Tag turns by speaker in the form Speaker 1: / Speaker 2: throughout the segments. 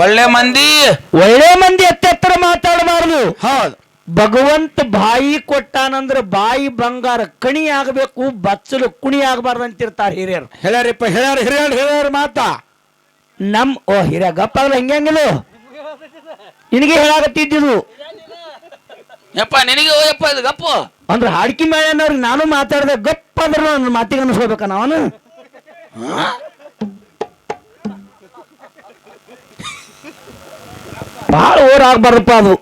Speaker 1: ಒಳ್ಳೆ ಮಂದಿ.
Speaker 2: ಒಳ್ಳೆ ಮಂದಿ ಎತ್ತೆತ್ತರ ಮಾತಾಡಬಾರದು.
Speaker 1: ಹೌದು.
Speaker 2: ಭಗವಂತ ಬಾಯಿ ಕೊಟ್ಟಾನಂದ್ರ ಬಾಯಿ ಬಂಗಾರ ಕಣಿ ಆಗಬೇಕು ಬಚ್ಚಲು ಕುಣಿ ಆಗಬಾರ್ದು ಅಂತಿರ್ತಾರೆ ಹಿರಿಯರು.
Speaker 1: ಹೇಳ್ಯಾರಿಪ್ಪ ಹೇಳ್ಯಾರ ಹಿರಿಯರ್ ಹಿರಿಯರ್ ಮಾತ.
Speaker 2: ನಮ್ ಓ ಹಿರಿಯ ಗಪ್ಪ ಆಗಲ್ಲ ನಿನಗೆ ಹೇಳಾಗತ್ತಿದ್ದು
Speaker 1: ಯಪ್ಪ ನಿನಗೆ ಯಪ್ಪ ಇದು ಗಪ್ಪ.
Speaker 2: ಅಂದ್ರೆ ಹಾಡ್ಕಿ ಮೇಳನವ್ರಿಗೆ ನಾನು ಮಾತಾಡಿದೆ ಗಪ್ಪ ಅಂದ್ರೆ ನನ್ನ ಮಾತಿಗೆ ಅನ್ಸ್ಕೋಬೇಕ ನಾವನು? ಭಾಳ ಓರ್ ಆಗ್ಬಾರ್ದಪ್ಪ ಅದು.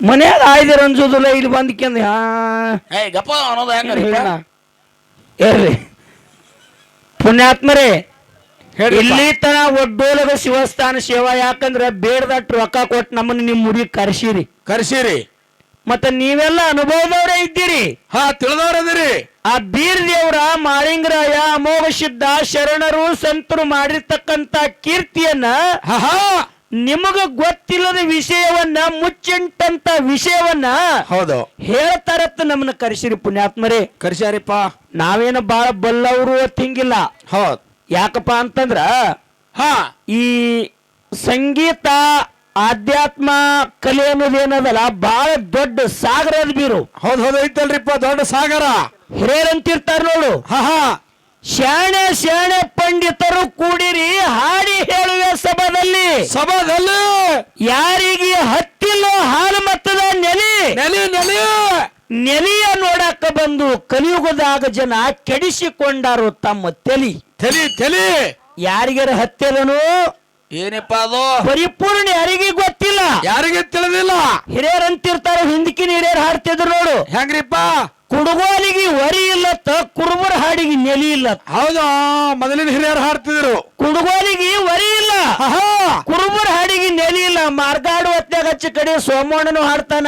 Speaker 2: ಮನ್ಯಾಗ ಆಯ್ದಿರ ಅನ್ಸೋದಿಲ್ಲ ಇಲ್ಲಿ ಬಂದ್ಕೆಂದ ಹಾ.
Speaker 1: ಏ ಗಪ್ಪ ಅನ್ನೋದು ಹೆಂಗ
Speaker 2: ಹೇಳೋಣ ಏರ್ರಿ ಪುಣ್ಯಾತ್ಮರೇ ಇಲ್ಲಿ ತನ ಒಡ್ಡೋಲಗ ಶಿವಸ್ಥಾನ ಸೇವಾ ಯಾಕಂದ್ರೆ ಬೇಡದಟ್ಟು ರೊಕ್ಕ ಕೊಟ್ಟು ನಮ್ಮನ್ನ ನಿಮ್ ಮುಡಿ ಕರ್ಸಿರಿ.
Speaker 1: ಕರ್ಸಿರಿ.
Speaker 2: ಮತ್ತೆ ನೀವೆಲ್ಲ ಅನುಭವದವರೇ ಇದ್ದೀರಿ.
Speaker 1: ಹಾ ತಿಳಿದವ್ರದಿರಿ
Speaker 2: ಆ ಬೀರ್ ದೇವರ ಮಾಳಿಂಗರಾಯ ಅಮೋಘ ಸಿದ್ಧ ಶರಣರು ಸಂತರು ಮಾಡಿರ್ತಕ್ಕಂತ ಕೀರ್ತಿಯನ್ನ ನಿಮಗ ಗೊತ್ತಿಲ್ಲದ ವಿಷಯವನ್ನ ಮುಚ್ಚಿಂಟಂತ ವಿಷಯವನ್ನ
Speaker 1: ಹೌದು.
Speaker 2: ಹೇಳ್ತಾರತ್ತ ನಮ್ಮನ್ನ ಕರೆಸಿರಿ ಪುಣ್ಯಾತ್ಮರೇ.
Speaker 1: ಕರ್ಸ್ಯಾರಿಪ್ಪ.
Speaker 2: ನಾವೇನು ಬಾಳ ಬಲ್ಲವರು ತಿಂಗಿಲ್ಲ
Speaker 1: ಹೌದ್.
Speaker 2: ಯಾಕಪ್ಪ ಅಂತಂದ್ರ
Speaker 1: ಹಾ.
Speaker 2: ಈ ಸಂಗೀತ ಆಧ್ಯಾತ್ಮ ಕಲೆ ಅನ್ನೋದೇನದಲ್ಲ ಬಹಳ ದೊಡ್ಡ ಸಾಗರದ ಬೀರು.
Speaker 1: ಹೌದ್ ಹೌದ್ ಐತಲ್ರಿಪ್ಪ ದೊಡ್ಡ ಸಾಗರ.
Speaker 2: ಹಿರಿಯರಂತಿರ್ತಾರ ನೋಡು.
Speaker 1: ಹಾ ಹಾ.
Speaker 2: ಶಾಣೆ ಶಾಣೆ ಪಂಡಿತರು ಕೂಡಿರಿ ಹಾಡಿ ಹೇಳುವೆ ಸಭದಲ್ಲಿ.
Speaker 1: ಸಭದಲ್ಲಿ.
Speaker 2: ಯಾರಿಗೆ ಹತ್ತಿಲ್ಲ ಹಾಲು ಮತ್ತದ ನೆಲಿ.
Speaker 1: ನೆಲಿ ನೆಲಿ.
Speaker 2: ನೆಲಿಯ ನೋಡಾಕ ಬಂದು ಕಲಿಯುಗದಾಗ ಜನ ಕೆಡಿಸಿಕೊಂಡಾರು ತಮ್ಮ ತಲಿ.
Speaker 1: ತಲಿ ತಲಿ.
Speaker 2: ಯಾರಿಗರ ಹತ್ತಿಲ್ಲನು
Speaker 1: ಏನಪ್ಪ ಅದು?
Speaker 2: ಪರಿಪೂರ್ಣ ಯಾರಿಗೆ ಗೊತ್ತಿಲ್ಲ.
Speaker 1: ಯಾರಿಗೆ ತಿಳಿದಿಲ್ಲ?
Speaker 2: ಹಿರಿಯರಂತಿರ್ತಾರ ಹಿಂದಕಿನ ಹಿರಿಯರು ಹಾಡ್ತಿದ್ರು ನೋಡು.
Speaker 1: ಹೆಂಗ್ರಿಪ್ಪ?
Speaker 2: ಕುಡುಗೋಲಿಗೆ ವರಿ ಇಲ್ಲತ್ತ ಕುರುಬರ ಹಾಡಿಗೆ ನೆಲಿ ಇಲ್ಲತ್ತ.
Speaker 1: ಹೌದಾ ಮೊದಲಿನ ಹಿರಿಯರು ಹಾಡ್ತಿದ್ರು.
Speaker 2: ಕುಡುಗೋಲಿಗೆ ವರಿ ಇಲ್ಲ. ಕುರುಬರ ಹಾಡಿಗೆ ನೆಲಿ ಇಲ್ಲ. ಮಾರ್ಗಾಡು ಹೊತ್ತಾಗ ಅಚ್ಚ ಕಡೆ ಸೋಮಣ್ಣನು ಹಾಡ್ತಾನ.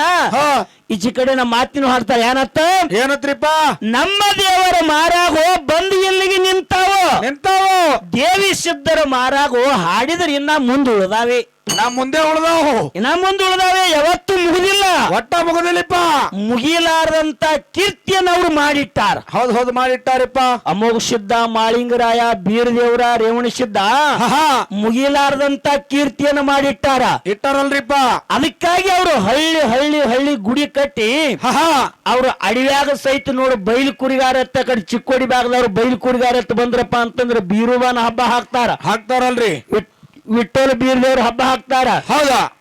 Speaker 2: ಈಚಿ ಕಡೆ ನಮ್ಮ ಮಾತಿನ ಹಾಡ್ತಾರ ಏನತ್ತ?
Speaker 1: ಏನತ್ರಿಪ್ಪ?
Speaker 2: ನಮ್ಮ ದೇವರ ಮಾರಾಗೋ ಬಂದು ಎಲ್ಲಿಗೆ ನಿಂತಾವ?
Speaker 1: ನಿಂತಾವ?
Speaker 2: ದೇವಿ ಸಿದ್ಧರ ಮಾರಾಗೋ ಹಾಡಿದ್ರೆ ಇನ್ನ ಮುಂದೆ ಉಳ್ದಾವೆ.
Speaker 1: ನಾ ಮುಂದೆ ಉಳ್ದಾವು.
Speaker 2: ಇನ್ನ ಮುಂದೆ ಉಳ್ದಾವೆ. ಯಾವತ್ತೂ ಮುಗಿದಿಲ್ಲ.
Speaker 1: ಒಟ್ಟ ಮುಗದಿಲ್ಲಪ್ಪ.
Speaker 2: ಮುಗಿಲಾರದಂತ ಕೀರ್ತಿಯನ್ನ ಅವ್ರು ಮಾಡಿಟ್ಟಾರ.
Speaker 1: ಹೌದ್ ಹೌದು ಮಾಡಿಟ್ಟಾರಪ್ಪ.
Speaker 2: ಅಮೋಘ ಸಿದ್ಧ ಮಾಳಿಂಗರಾಯ ಬೀರದೇವರ ರೇವಣ ಸಿದ್ಧ
Speaker 1: ಹಾ ಹಾ.
Speaker 2: ಮುಗಿಲಾರದಂತ ಕೀರ್ತಿಯನ್ನ ಮಾಡಿಟ್ಟಾರ.
Speaker 1: ಇಟ್ಟಾರಲ್ರಿಪ್ಪ.
Speaker 2: ಅದಕ್ಕಾಗಿ ಅವರು ಹಳ್ಳಿ ಹಳ್ಳಿ ಹಳ್ಳಿ ಗುಡಿ ಕಟ್ಟಿ
Speaker 1: ಹಹಾ
Speaker 2: ಅವ್ರು ಅಡವ್ಯಾಗ ಸಹಿತ ನೋಡು ಬೈಲು ಕುರಿಗಾರತ್ತ ಕಡೆ ಚಿಕ್ಕೋಡಿ ಭಾಗದವ್ರು ಬೈಲು ಕುರಿಗಾರತ್ತ ಬಂದ್ರಪ್ಪ ಅಂತಂದ್ರೆ ಬೀರುವಾನ ಹಬ್ಬ ಹಾಕ್ತಾರ.
Speaker 1: ಹಾಕ್ತಾರಲ್ರಿ.
Speaker 2: ವಿಠ್ಠಲ ಬೀರದೇವ್ರ ಹಬ್ಬ ಹಾಕ್ತಾರ.
Speaker 1: ಹೌದಾ?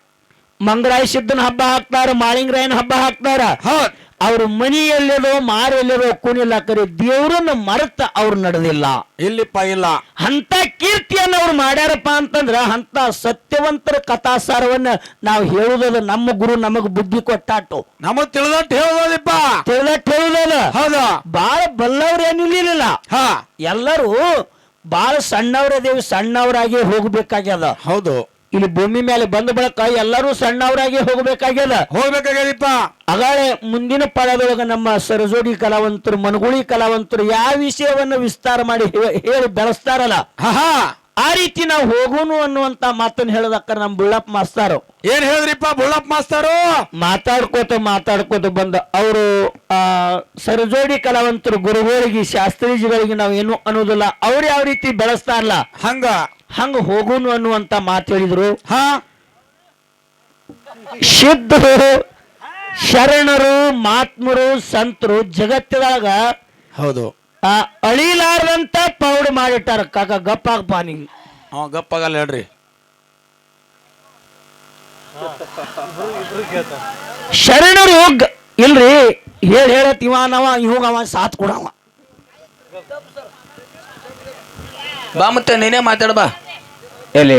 Speaker 2: ಮಂಗರಾಯ ಸಿದ್ದನ ಹಬ್ಬ ಹಾಕ್ತಾರ ಮಾಳಿಂಗರಾಯನ ಹಬ್ಬ ಹಾಕ್ತಾರ.
Speaker 1: ಹೌದ್.
Speaker 2: ಅವ್ರ ಮನಿ ಎಲ್ಲಿದೋ ಮಾರು ಎಲ್ಲಿದೋ ಕುಣಿಲ್ಲ ಕರೆ ದೇವ್ರನ್ನ ಮರೆತ ಅವ್ರು ನಡೆದಿಲ್ಲ.
Speaker 1: ಇಲ್ಲಿಪ್ಪ ಇಲ್ಲ.
Speaker 2: ಅಂತ ಕೀರ್ತಿಯನ್ನು ಅವ್ರು ಮಾಡ್ಯಾರಪ್ಪ ಅಂತಂದ್ರ ಅಂತ ಸತ್ಯವಂತರ ಕಥಾಸಾರವನ್ನ ನಾವು ಹೇಳುದದ ನಮ್ಮ ಗುರು ನಮಗ್ ಬುದ್ಧಿ ಕೊಟ್ಟಾಟು.
Speaker 1: ನಮಗ್ ತಿಳಿದಟ್ಟು ಹೇಳೋದಿಪ್ಪ
Speaker 2: ತಿಳಿದಟ್ಟು ಹೇಳುದದ.
Speaker 1: ಹೌದಾ.
Speaker 2: ಬಾಳ ಬಲ್ಲವ್ರು ಏನಿಲ್ಲ
Speaker 1: ಹಾ.
Speaker 2: ಎಲ್ಲರೂ ಬಾಳ ಸಣ್ಣವ್ರದೇವಿ ಸಣ್ಣವರಾಗಿ ಹೋಗ್ಬೇಕಾಗ್ಯದ.
Speaker 1: ಹೌದು.
Speaker 2: ಇಲ್ಲಿ ಭೂಮಿ ಮೇಲೆ ಬಂದ ಬಳಕ ಎಲ್ಲರೂ ಸಣ್ಣವರಾಗಿ ಹೋಗ್ಬೇಕಾಗ್ಯದ.
Speaker 1: ಹೋಗ್ಬೇಕಾಗ್ಯದಪ್ಪ.
Speaker 2: ಅಗಾಳೆ ಮುಂದಿನ ಪದದೊಳಗ ನಮ್ಮ ಸರಜೋಡಿ ಕಲಾವಂತರು ಮನಗುಳಿ ಕಲಾವಂತರು ಯಾವ ವಿಷಯವನ್ನ ವಿಸ್ತಾರ ಮಾಡಿ ಹೇಳಿ ಬೆಳೆಸ್ತಾರಲ್ಲ?
Speaker 1: ಹಾ.
Speaker 2: ಆ ರೀತಿ ನಾವು ಹೋಗೋನು ಅನ್ನುವಂತ ಮಾತನ್ನ ಹೇಳದಕ್ಕ ನಮ್ಮ ಬುಳ್ಳಪ್ಪ ಮಾಸ್ತಾರು.
Speaker 1: ಏನ್ ಹೇಳಿದ್ರಿಪ್ಪ ಬುಳ್ಳಪ್ಪ ಮಾಸ್ತಾರು?
Speaker 2: ಮಾತಾಡ್ಕೋತ ಮಾತಾಡ್ಕೋತ ಬಂದ. ಅವರು ಆ ಸರಜೋಡಿ ಕಲಾವಂತರು ಗುರುಗಳಿಗೆ ಶಾಸ್ತ್ರೀಜಿಗಳಿಗೆ ನಾವು ಏನು ಅನ್ನೋದಿಲ್ಲ. ಅವ್ರು ಯಾವ ರೀತಿ ಬೆಳೆಸ್ತಾರಲ್ಲ
Speaker 1: ಹಂಗ.
Speaker 2: ಹಂಗ ಹೋಗೋನು ಅನ್ನುವಂತ ಮಾತು ಹೇಳಿದ್ರು.
Speaker 1: ಹಾ.
Speaker 2: ಸಿದ್ಧರು ಶರಣರು ಮಾತ್ಮರು ಸಂತರು ಜಗತ್ತದಾಗ
Speaker 1: ಹೌದು.
Speaker 2: ಆ ಅಳಿಲಾರ್ದಂತ ಪೌಡ್ ಮಾಡಿಟ್ಟಾರ. ಕಾಕ ಗಪ್ಪಾಗಪ್ಪ ನಿಂಗೆ
Speaker 1: ಅವ ಗಪ್ಪಾಗಲ್ಲ ಹೇಳ್ರಿ.
Speaker 2: ಶರಣರು ಇಲ್ರಿ ಹೇಳಿ ಹೇಳತ್ ಇವ ನಾವ ಇವಾಗ ಅವ ಸಾತ್ ಕೊಡವ
Speaker 1: ಬಾ ಮತ್ತೆ ನೀನೇ ಮಾತಾಡ ಬಾ.
Speaker 2: ಎಲ್ಲಿ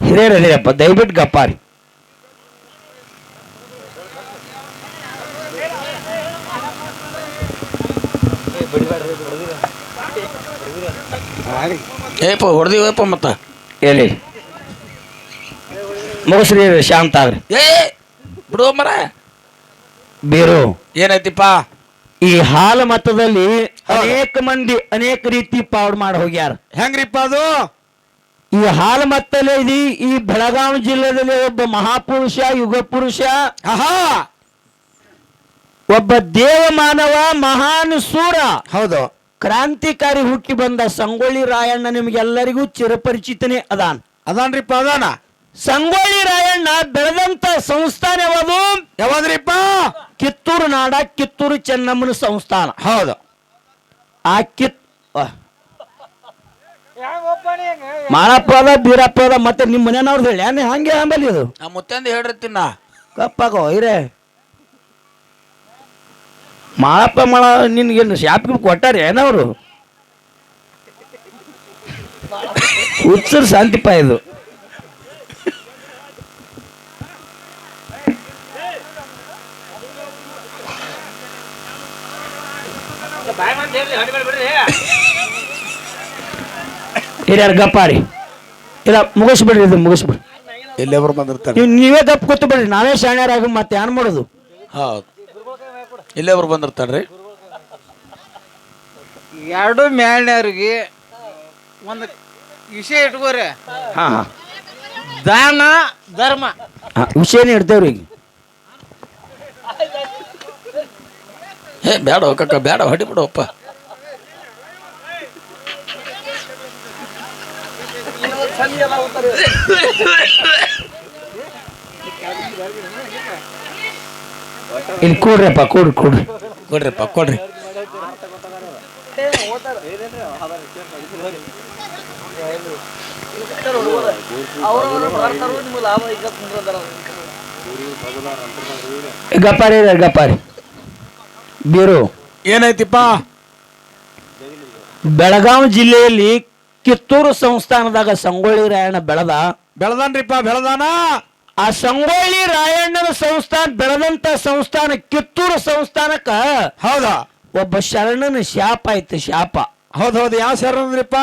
Speaker 2: ಹಿರಿಯರ ಹಿರಿಯಪ್ಪ ದಯವಿಟ್ಟು ಗಪ್ಪಾರಿ.
Speaker 1: ಏಪ ಹೊಡೆದಿವಪ್ಪ ಮತ್ತ.
Speaker 2: ಎಲ್ಲಿ ಮುಗಿಸ್ರಿ ಶಾಂತ ಆಗ್ರಿ.
Speaker 1: ಏ ಬಿಡುವ ಮರ.
Speaker 2: ಬೀರು.
Speaker 1: ಏನೈತಿಪ್ಪ?
Speaker 2: ಈ ಹಾಲು ಮತದಲ್ಲಿ ಅನೇಕ ಮಂದಿ ಅನೇಕ ರೀತಿ ಪಾವಡ್ ಮಾಡಿ ಹೋಗ್ಯಾರ.
Speaker 1: ಹೆಂಗ್ರಿಪ್ಪ ಅದು?
Speaker 2: ಈ ಹಾಲ ಮತ್ತಲ್ಲಿ ಈ ಬೆಳಗಾವಿ ಜಿಲ್ಲೆದಲ್ಲಿ ಒಬ್ಬ ಮಹಾಪುರುಷ ಯುಗ ಪುರುಷ
Speaker 1: ಆಹಾ!
Speaker 2: ಒಬ್ಬ ದೇವ ಮಾನವ ಮಹಾನ್ ಸೂರ.
Speaker 1: ಹೌದು.
Speaker 2: ಕ್ರಾಂತಿಕಾರಿ ಹುಟ್ಟಿ ಬಂದ ಸಂಗೊಳ್ಳಿ ರಾಯಣ್ಣ ನಿಮ್ಗೆಲ್ಲರಿಗೂ ಚಿರಪರಿಚಿತನೇ ಅದಾನ್.
Speaker 3: ಅದಾನ್ರಿಪ್ಪ ಅದಾನ?
Speaker 2: ಸಂಗೊಳ್ಳಿ ರಾಯಣ್ಣ ಬೆಳೆದಂತ ಸಂಸ್ಥಾನ ಯಾವುದು?
Speaker 3: ಯಾವ್ದ್ರಿಪ್ಪ?
Speaker 2: ಕಿತ್ತೂರು ನಾಡ ಕಿತ್ತೂರು ಚೆನ್ನಮ್ಮನ ಸಂಸ್ಥಾನ.
Speaker 3: ಹೌದು.
Speaker 2: ಆ ಕಿತ್ ಮಾಳಪ್ಪದ ಬೀರಪ್ಪದ ಬೀರಪ್ಪ ಅದ ಮತ್ತೆ ನಿಮ್ಮ ಮನೆಯವ್ರದ್ದು ಹೇಳಿ. ಹಂಗೆ ಹಂಬಲಿ ಅದು?
Speaker 1: ಆ ಮುತ್ತಂದ ಹೇಳಿರ್ತೀನ
Speaker 2: ಕಪ್ಪಾಗೋ ಇರೇ. ಮಾಳಪ್ಪ ಮಾಳ ನಿನ್ಗೇನು ಶಾಪ್ ಕೊಟ್ಟಾರೆ ಏನವರು? ಹುಚ್ಚರ್ ಶಾಂತಿಪ್ಪ ಇದು. ಹಿರಿಯರ್ ಗಪ್ಪಾರಿ ಇಲ್ಲ ಮುಗಿಸ್ಬಿಡ್ರಿ ಇದು ಮುಗಿಸ್ಬಿಡ್ರಿ.
Speaker 3: ಎಲ್ಲಿ ಬಂದಿರ್ತಾರೆ?
Speaker 2: ನೀವು ನೀವೇ ಗಪ್ ಕೂತು ಬಿಡ್ರಿ ನಾವೇ ಶಾಣ್ಯರಾಗ ಮತ್ತೆ ಏನ್ ಮಾಡೋದು?
Speaker 1: ಹೌದು. ಇಲ್ಲೆಬ್ರು ಬಂದಿರ್ತಾರ್ರಿ
Speaker 4: ಎರಡು ಮೇಲ್ನವ್ರಿಗೆ ಒಂದು ವಿಷಯ ಇಟ್ಕೋರಿ.
Speaker 2: ಹಾ ಹಾ.
Speaker 4: ದಾನ ಧರ್ಮ.
Speaker 2: ವಿಷಯ ವಿಷಯನೇ ಇಡ್ತೇವ್ರಿ ಈಗ.
Speaker 1: ಏ ಬೇಡ ಕಕ್ಕ ಬೇಡ ಹೊಡಿ ಬಿಡಪ್ಪ
Speaker 2: ಇಲ್ಲಿ ಕೂಡ್ರಪ್ಪ ಕೊಡ್ರಿ ಕೂಡ್ರಿ.
Speaker 1: ಕೊಡ್ರಿಪ್ಪ ಕೊಡ್ರಿ.
Speaker 2: ಗಪ್ಪಾರಿ ಗಪ್ಪಾರಿ. ಬೀರು.
Speaker 3: ಏನೈತಿಪ್ಪ
Speaker 2: ಬೆಳಗಾವಿ ಜಿಲ್ಲೆಯಲ್ಲಿ ಕಿತ್ತೂರು ಸಂಸ್ಥಾನದಾಗ ಸಂಗೊಳ್ಳಿ ರಾಯಣ್ಣ ಬೆಳೆದ
Speaker 3: ಬೆಳದಾನ್ರಿಪ್ಪ ಬೆಳದಾನ?
Speaker 2: ಆ ಸಂಗೊಳ್ಳಿ ರಾಯಣ್ಣನ ಸಂಸ್ಥಾನ ಬೆಳೆದಂತ ಸಂಸ್ಥಾನ ಕಿತ್ತೂರು ಸಂಸ್ಥಾನಕ್ಕ
Speaker 3: ಹೌದಾ?
Speaker 2: ಒಬ್ಬ ಶರಣನ ಶಾಪ ಆಯ್ತು ಶಾಪ.
Speaker 3: ಹೌದು ಹೌದು ಯಾವ ಅಂದ್ರಿಪ್ಪ?